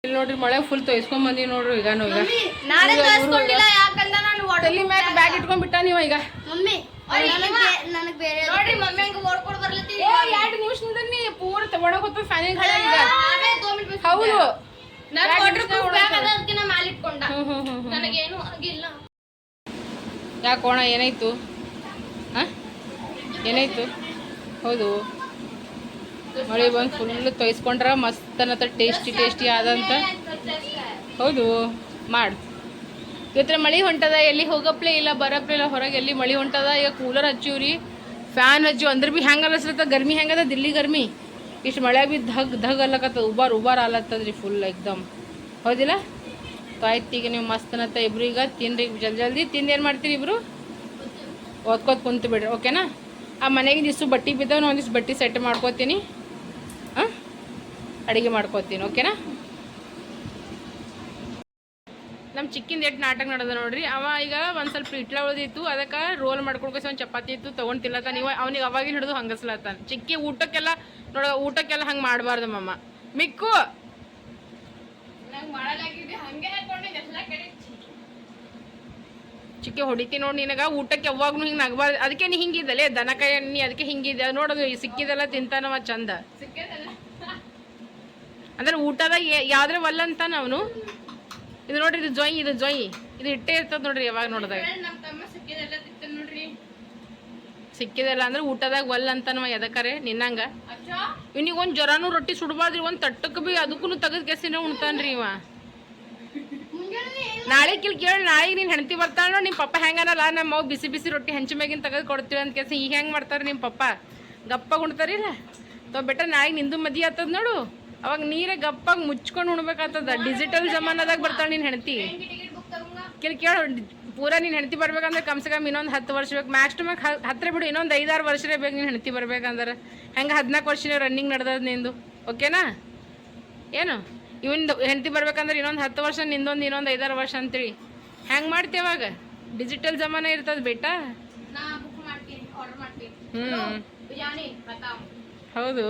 ಇಲ್ಲಿ ನೋಡ್ರಿ ಮಳೆ ಫುಲ್ ತೊಯ್ಸ್ಕೊಂಡ್ ಬಂದಿ ನೋಡ್ರಿ ಈಗ ತಲೆ ಈಗ. ಬ್ಯಾಗ್ ಇಟ್ಕೊಂಡ್ ಬಿಟ್ಟ ನೀವ ಈಗ. ಎರಡು ನೀ ನಾನು ಹೌದು. ಯಾಕೋಣ ಏನಾಯ್ತು? ಏನಾಯ್ತು? ಹೌದು. ಮಳೆ ಬಂದು ಫುಲ್ ತೊಯ್ಸ್ಕೊಂಡ್ರೆ ಮಸ್ತ್ ಅನ್ನತ್ತ ಟೇಸ್ಟಿ ಟೇಸ್ಟಿ ಆದಂತ. ಹೌದು, ಮಾಡು. ಇವತ್ತರ ಮಳೆ ಹೊಂಟದ, ಎಲ್ಲಿ ಹೋಗಪ್ಲೇ ಇಲ್ಲ, ಬರಪ್ಲೇ ಇಲ್ಲ, ಹೊರಗೆ ಎಲ್ಲಿ ಮಳೆ ಹೊಂಟದ, ಈಗ ಕೂಲರ್ ಹಚ್ಚಿವ್ರಿ ಫ್ಯಾನ್ ಹಚ್ಚು ಅಂದ್ರೆ ಭೀ ಹೆಂಗೆ ಅನಿಸ್ಲತ್ತ ಗರ್ಮಿ ಹೆಂಗದ ದಿಲ್ಲಿ ಗರ್ಮಿ. ಇಷ್ಟು ಮಳೆ ಬಿ ಧಗ್ ಧಗ್ ಅಲ್ಲಕತ್ತ ಉಬಾರ್ ಉಬಾರ್ ಆಲತ್ತದ್ರಿ ಫುಲ್ ಎಕ್ದಮ್. ಹೌದಿಲ್ಲ? ಆಯ್ತು ಈಗ ನೀವು ಮಸ್ತನತ್ತ ಇಬ್ರು ಈಗ, ತಿನ್ರಿ ಜಲ್ದಿ ಜಲ್ದಿ ತಿಂದು ಏನು ಮಾಡ್ತೀರಿ ಇಬ್ರು? ಓದ್ಕೋತ ಕುಂತು ಬಿಡ್ರಿ ಓಕೆನಾ? ಆ ಮನೆಗೆ ಇಷ್ಟು ಬಟ್ಟೆ ಬಿದ್ದವ್ ನಾನು ಒಂದಿಷ್ಟು ಬಟ್ಟೆ ಸೆಟ್ ಮಾಡ್ಕೋತೀನಿ. ಅಡುಗೆ ಮಾಡ್ಕೋತೀನಿ ಓಕೆನಾ ನಮ್ಮ ಚಿಕ್ಕಿಂದ ಎಟ್ಟು ನಾಟಕ ನಡೆದ ನೋಡ್ರಿ ಅವ ಈಗ ಒಂದು ಸ್ವಲ್ಪ ಇಟ್ಲ ಉಳಿದಿತ್ತು ಅದಕ್ಕೆ ರೋಲ್ ಮಾಡ್ಕೊಳ್ಕೊ ಒಂದು ಚಪಾತಿ ಇತ್ತು ತೊಗೊಂಡು ತಿನ್ಲತ್ತ ನೀವು ಅವ್ನಿಗೆ ಅವಾಗಿನ ಹಿಡಿದು ಹಂಗಸ್ಲತ್ತಾನ ಚಿಕ್ಕಿ ಊಟಕ್ಕೆಲ್ಲ ನೋಡ ಊಟಕ್ಕೆಲ್ಲ ಹಂಗೆ ಮಾಡಬಾರ್ದು ಮಮ್ಮ ಮಿಕ್ಕು! ಚಿಕ್ಕಿ ಹೊಡಿತಿ ನೋಡಿ ನಿನಗ ಊಟಕ್ಕೆ ಯಾವಾಗ್ಲೂ ಹಿಂಗೆ ನಗಬಾರ್ದು. ಅದಕ್ಕೆ ನೀ ಹಿಂಗಿದ್ದಲೇ ದನಕಾಯಿ ನೀ ಅದಕ್ಕೆ ಹಿಂಗಿದೆ ನೋಡೋದು ಸಿಕ್ಕಿದೆಲ್ಲ ತಿಂತಾನವ ಚಂದ. ಅಂದ್ರೆ ಊಟದಾಗ ಯಾವ್ದ್ರ ಒಲ್ಲ ಅಂತಾನ ಅವನು. ಇದು ನೋಡ್ರಿ ಇದು ಜೊಯ್ ಇದು ಜೊಯ್. ಇದು ಇಟ್ಟೇ ಇರ್ತದ ನೋಡ್ರಿ ಯಾವಾಗ ನೋಡಿದಾಗ. ಸಿಕ್ಕಿದೆಲ್ಲ ಅಂದ್ರೆ ಊಟದಾಗ ಒಲ್ಲ ಅಂತಾನವ ಎದಕರೆ ನಿನ್ನಂಗ. ಇವ್ನಿಗೆ ಒಂದ್ ಜ್ವರನೂ ರೊಟ್ಟಿ ಸುಡಬಾರ್ದ್ರಿ ಒಂದ್ ತಟ್ಟಕ್ಕೆ ಬಿ ಅದಕ್ಕೂ ತೆಗೆದ್ ಕೆಸಿನ ಉಣ್ತಾನ್ರಿ ಇವ. ನಾಳೆ ಕಿಲ್ ಕೇಳಿ ನಾಳೆಗೆ ನೀನ್ ಹೆಂಡತಿ ಬರ್ತಾಳೋ ನಿಮ್ಮ ಪಪ್ಪ ಹೆಂಗನಲ್ಲ ನಮ್ಮ ಅವ್ ಬಿಸಿ ಬಿಸಿ ರೊಟ್ಟಿ ಹೆಂಚು ಮ್ಯಾಗಿನ ತೆಗೆದು ಕೊಡ್ತೀವಿ ಅಂತ ಕೆಸಿ ಈಗ ಹೆಂಗ್ ಮಾಡ್ತಾರ ನಿಮ್ಮ ಪಪ್ಪ? ಗಪ್ಪ ಉಣ್ತಾರಿಲ್ಲ ತೋ ಬೆಟ್ಟ ನಾಳೆಗೆ ನಿಂದು ಮದಿ ಆತದ ನೋಡು. ಅವಾಗ ನೀರೇ ಗಪ್ಪಾಗಿ ಮುಚ್ಕೊಂಡು ಉಣ್ಬೇಕಾಗ್ತದ ಡಿಜಿಟಲ್ ಜಮಾನದಾಗ ಬರ್ತಾಳೆ ನಿನ್ ಹೆಂಡತಿ. ಕೇಳಿ ಕೇಳು ಪೂರಾ ನೀನು ಹೆಂಡತಿ ಬರ್ಬೇಕಂದ್ರೆ ಕಮ್ಸೆ ಕಮ್ ಇನ್ನೊಂದು ಹತ್ತು ವರ್ಷ ಬೇಕು. ಮ್ಯಾಕ್ಸ್ ಟು ಮ್ಯಾಕ್ ಹತ್ರ ಬಿಡು ಇನ್ನೊಂದು ಐದಾರು ವರ್ಷರೇ ಬೇಕು ನೀನು ಹೆಂಡತಿ ಬರ್ಬೇಕಂದ್ರೆ. ಹೆಂಗೆ ಹದಿನಾಲ್ಕು ವರ್ಷನೇ ರನ್ನಿಂಗ್ ನಡೆದದ ನಿಂದು? ಓಕೆನಾ? ಏನು? ಇವನ್ ಹೆಂಡತಿ ಬರ್ಬೇಕಂದ್ರೆ ಇನ್ನೊಂದು ಹತ್ತು ವರ್ಷ ನಿಂದೊಂದು ಇನ್ನೊಂದು ಐದಾರು ವರ್ಷ ಅಂತೇಳಿ ಹೆಂಗೆ ಮಾಡ್ತೀವಿ ಅವಾಗ? ಡಿಜಿಟಲ್ ಜಮಾನ ಇರ್ತದ ಬೇಟಾ? ಹ್ಞೂ ಹೌದು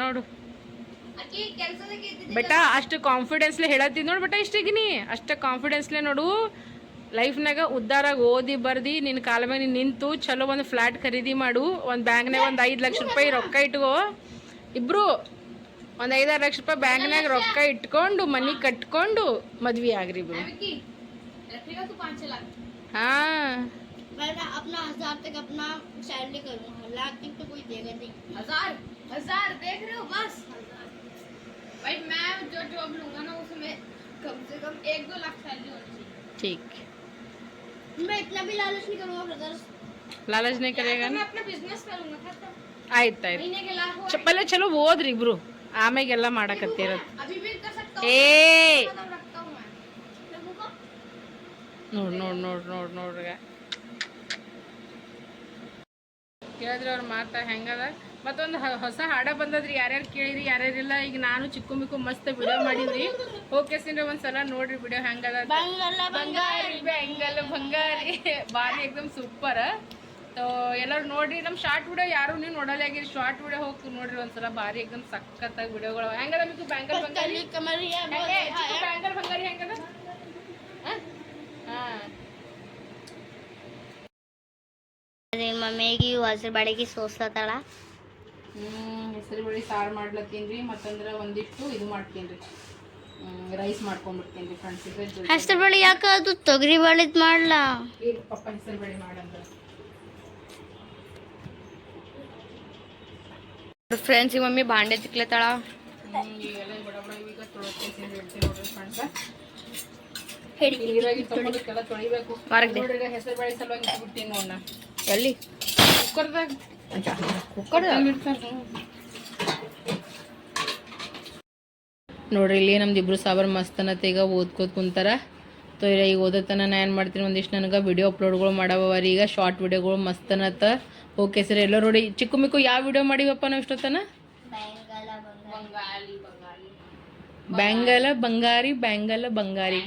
ನೋಡು. ಬೆಟ್ಟ ಅಷ್ಟು ಕಾನ್ಫಿಡೆನ್ಸ್ಲೆ ಹೇಳತ್ತೀನಿ ನೋಡು ಬೆಟ್ಟ ಇಷ್ಟಿಗಿನಿ ಅಷ್ಟು ಕಾನ್ಫಿಡೆನ್ಸ್ಲೆ ನೋಡು ಲೈಫ್ನಾಗ ಉದ್ದಾರಾಗ ಓದಿ ಬರ್ದಿ ನಿನ್ನ ಕಾಲ ಮೇಲೆ ನೀನ್ ನಿಂತು ಚಲೋ ಒಂದು ಫ್ಲಾಟ್ ಖರೀದಿ ಮಾಡು ಒಂದು ಬ್ಯಾಂಕ್ನಾಗ ಒಂದು ಐದು ಲಕ್ಷ ರೂಪಾಯಿ ರೊಕ್ಕ ಇಟ್ಕೋ ಇಬ್ರು ಒಂದು ಐದಾರು ಲಕ್ಷ ರೂಪಾಯಿ ಬ್ಯಾಂಕ್ನಾಗ ರೊಕ್ಕ ಇಟ್ಕೊಂಡು ಮನಿ ಕಟ್ಕೊಂಡು ಮದ್ವೆ ಆಗ್ರಿ ಇಬ್ರು ಹಾಂ मैं ना अपना हजार तक अपना सैलरी करूँगा लाख तक तो कोई देगा नहीं हजार हजार देख रहे हो बस भाई मैं जो जॉब लूंगा ना उसमें कम से कम एक दो लाख सैलरी होनी चाहिए ठीक मैं इतना भी लालच नहीं करूँगा ब्रदर्स लालच नहीं करेगा मैं ना अपना बिजनेस करूंगा खत्म ಆಯ್ತು ಆಯ್ತು महीने के लाख ಚ- ಪಲ್ಲೆ ಚಲೋ ಓದ್ರಿ ಇಬ್ರು ಆಮೇಗೆಲ್ಲ ಮಾಡಕತ್ತಿರತ್ अभी भी कर सकता ಏ हूँ कदम रखता हूँ मैं देखो ನೋಡ್ ನೋಡ್ ನೋಡ್ ನೋಡ್ ನೋಡ್ರಿ ಕೇಳಿದ್ರಿ ಅವ್ರ ಮಾತ ಹೆಂಗದ ಮತ್ತೊಂದು ಹೊಸ ಹಾಡ ಬಂದದ್ರಿ ಯಾರ್ಯಾರು ಕೇಳಿರಿ ಯಾರ್ಯಾರಿಲ್ಲ ಈಗ ನಾನು ಚಿಕ್ಕು ಮಿಕ್ಕು ಮಸ್ತ್ ವಿಡಿಯೋ ಮಾಡಿದ್ರಿ. ಓಕೆ ಸಿಂದ್ರೆ ಒಂದ್ಸಲ ನೋಡ್ರಿ ವಿಡಿಯೋ ಹೆಂಗದ ಬಂಗಾರಿ ಬೆಂಗಲ್ ಬಂಗಾರಿ. ಬಾರಿ ಎಕ್ದಮ್ ಸೂಪರ್ ತೋ ಎಲ್ಲರೂ ನೋಡ್ರಿ ನಮ್ಮ ಶಾರ್ಟ್ ವಿಡಿಯೋ ಯಾರು ನೀವು ನೋಡಲ್ಲ ಆಗಿರಿ ಶಾರ್ಟ್ ವಿಡಿಯೋ ಹೋಗಿ ನೋಡ್ರಿ ಒಂದ್ಸಲ. ಬಾರಿ ಎಕ್ದಮ್ ಸಖತ್ತಾಗಿ ವಿಡಿಯೋಗಳು ಹೆಂಗದ ಮಿಕ್ಕು ಬ್ಯಾಂಗಲ್ ಬಂಗಾರಿ? ಬ್ಯಾಂಗಲ್ ಬಂಗಾರಿ ಹೆಂಗದ? ಮಮ್ಮಿಗೆ ಹಸಿರು ಬಾಡಿಗೆ ಸೋಸ್ಲತ್ತಾಳ. ಹೆಸರು ಬೇಳೆ ಸಾರು ಮಾಡ್ಲತ್ತೀನಿ ರೀ ಮತ್ತಂದ್ರೆ ಒಂದಿಷ್ಟು ಇದು ಮಾಡ್ತೀನಿ ರೀ. ರೈಸ್ ಮಾಡ್ಕೊಂಡ್ಬಿಡ್ತೀನಿ ರೀ ಫ್ರೆಂಡ್ಸ್ ಇದು ಹೆಸರು ಬೇಳೆ ಯಾಕೆ ಅದು ತೊಗರಿ ಬೇಳೆದ್ ಮಾಡ್ಲಾ? ಈಗ ಪಪ್ಪ ಹೆಸರು ಬೇಳೆ ಮಾಡಂದ್ರೆ. ಫ್ರೆಂಡ್ಸ್ ಈ ಮಮ್ಮಿ ಬಾಂಡೆ ತಿಕ್ಲತ್ತಾಳ. ಈಗೆಲ್ಲ ಬಡ ಬಡ ಈಗ ಹೇಳ್ತೀನಿ ನೋಡ್ರಿ ಫ್ರೆಂಡ್ಸ್ ನೀರಾಗಿ ತೊಳಿಬೇಕು. ಹೆಸರು ಬೇಳೆ ಸಲುವಾಗಿ ಇಟ್ಬಿಡ್ತೀನಿ ನೋಡ ಎಲ್ಲಿ? ಕುಕ್ಕರ್ದಾಗ. ಕುಕ್ಕರ್ ನೋಡ್ರಿ ಇಲ್ಲಿ ನಮ್ದು ಇಬ್ರು ಸಾಬರ್ ಮಸ್ತನತ್ತೆ ಈಗ ಓದ್ಕೋತ ಕುಂತಾರ. ತೊ ಈಗ ಓದತನ ನಾ ಏನು ಮಾಡ್ತೀನಿ ಒಂದಿಷ್ಟು ನನಗೆ ವಿಡಿಯೋ ಅಪ್ಲೋಡ್ಗಳು ಮಾಡವರಿ ಈಗ ಶಾರ್ಟ್ ವಿಡಿಯೋಗಳು ಮಸ್ತನತ್ತ. ಓಕೆ ಸರ್ ಎಲ್ಲ ನೋಡಿ ಚಿಕ್ಕು ಮಿಕ್ಕು ಯಾವ ವಿಡಿಯೋ ಮಾಡಿವಪ್ಪ ನಾವು ಇಷ್ಟೊತ್ತನ? ಬ್ಯಾಂಗಲ ಬಂಗಾರಿ ಬ್ಯಾಂಗಲ ಬಂಗಾರಿ.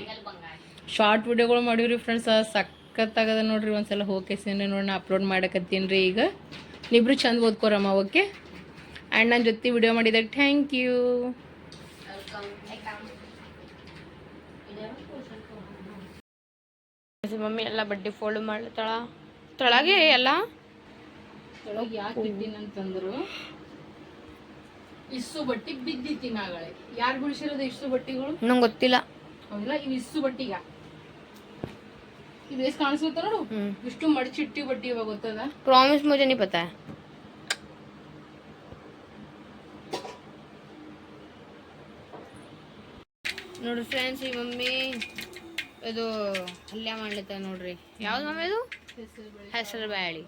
ಶಾರ್ಟ್ ವಿಡಿಯೋಗಳು ಮಾಡಿವ್ರಿ ಫ್ರೆಂಡ್ಸ್ ಸಖತ್ತಾಗದ ನೋಡ್ರಿ ಒಂದ್ಸಲ ಹೋಗಿ ನೋಡಿ ನಾ ಅಪ್ಲೋಡ್ ಮಾಡಕತ್ತೀನಿ ರೀ ಈಗ. ನೀವಿಬ್ರು ಚಂದ ಓದ್ಕೋರಮ್ಮ ಓಕೆ? ಆ್ಯಂಡ್ ನನ್ನ ಜೊತೆ ವಿಡಿಯೋ ಮಾಡಿದಾಗ ಥ್ಯಾಂಕ್ ಯು ಮಮ್ಮಿ ಎಲ್ಲ ಬಡ್ಡಿ ಫೋಲ್ಡ್ ಮಾಡ್ತಾಳ. ತೊಳಗೆ ಎಲ್ಲ? ಒಳಗೆ ಯಾಕೆ ಬಿದ್ದೀನಿ ಇಷ್ಟು ಬಟ್ಟಿ ಬಿದ್ದಿತ್ತಿ ಯಾರು ಬಿಡಿಸಿರೋದು ಇಷ್ಟು ಬಟ್ಟಿಗಳು? ನಂಗೆ ಗೊತ್ತಿಲ್ಲ. ಹೌದಿಲ್ಲ ಇವು ಇಷ್ಟು ಬಟ್ಟಿಗ. ಬೇಸ್ ನೋಡು. ಇಷ್ಟು ಮಡಚಿಟ್ಟಿ ಬಡ್ಡಿ ಇವಾಗ ಗೊತ್ತದ? ಪ್ರಾಮಿಸ್ ಮುಜೆ ನೀ ಪತಾ. ನೋಡ್ರಿ ಫ್ರೆಂಡ್ಸ್ ಈ ಮಮ್ಮಿ ಇದು ಹಲ್ಯ ಮಾಡ್ಲತ್ತ ನೋಡ್ರಿ. ಯಾವ್ದು ಮಮ್ಮಿ ಇದು ಹೆಸರು ಬ್ಯಾಳಿ.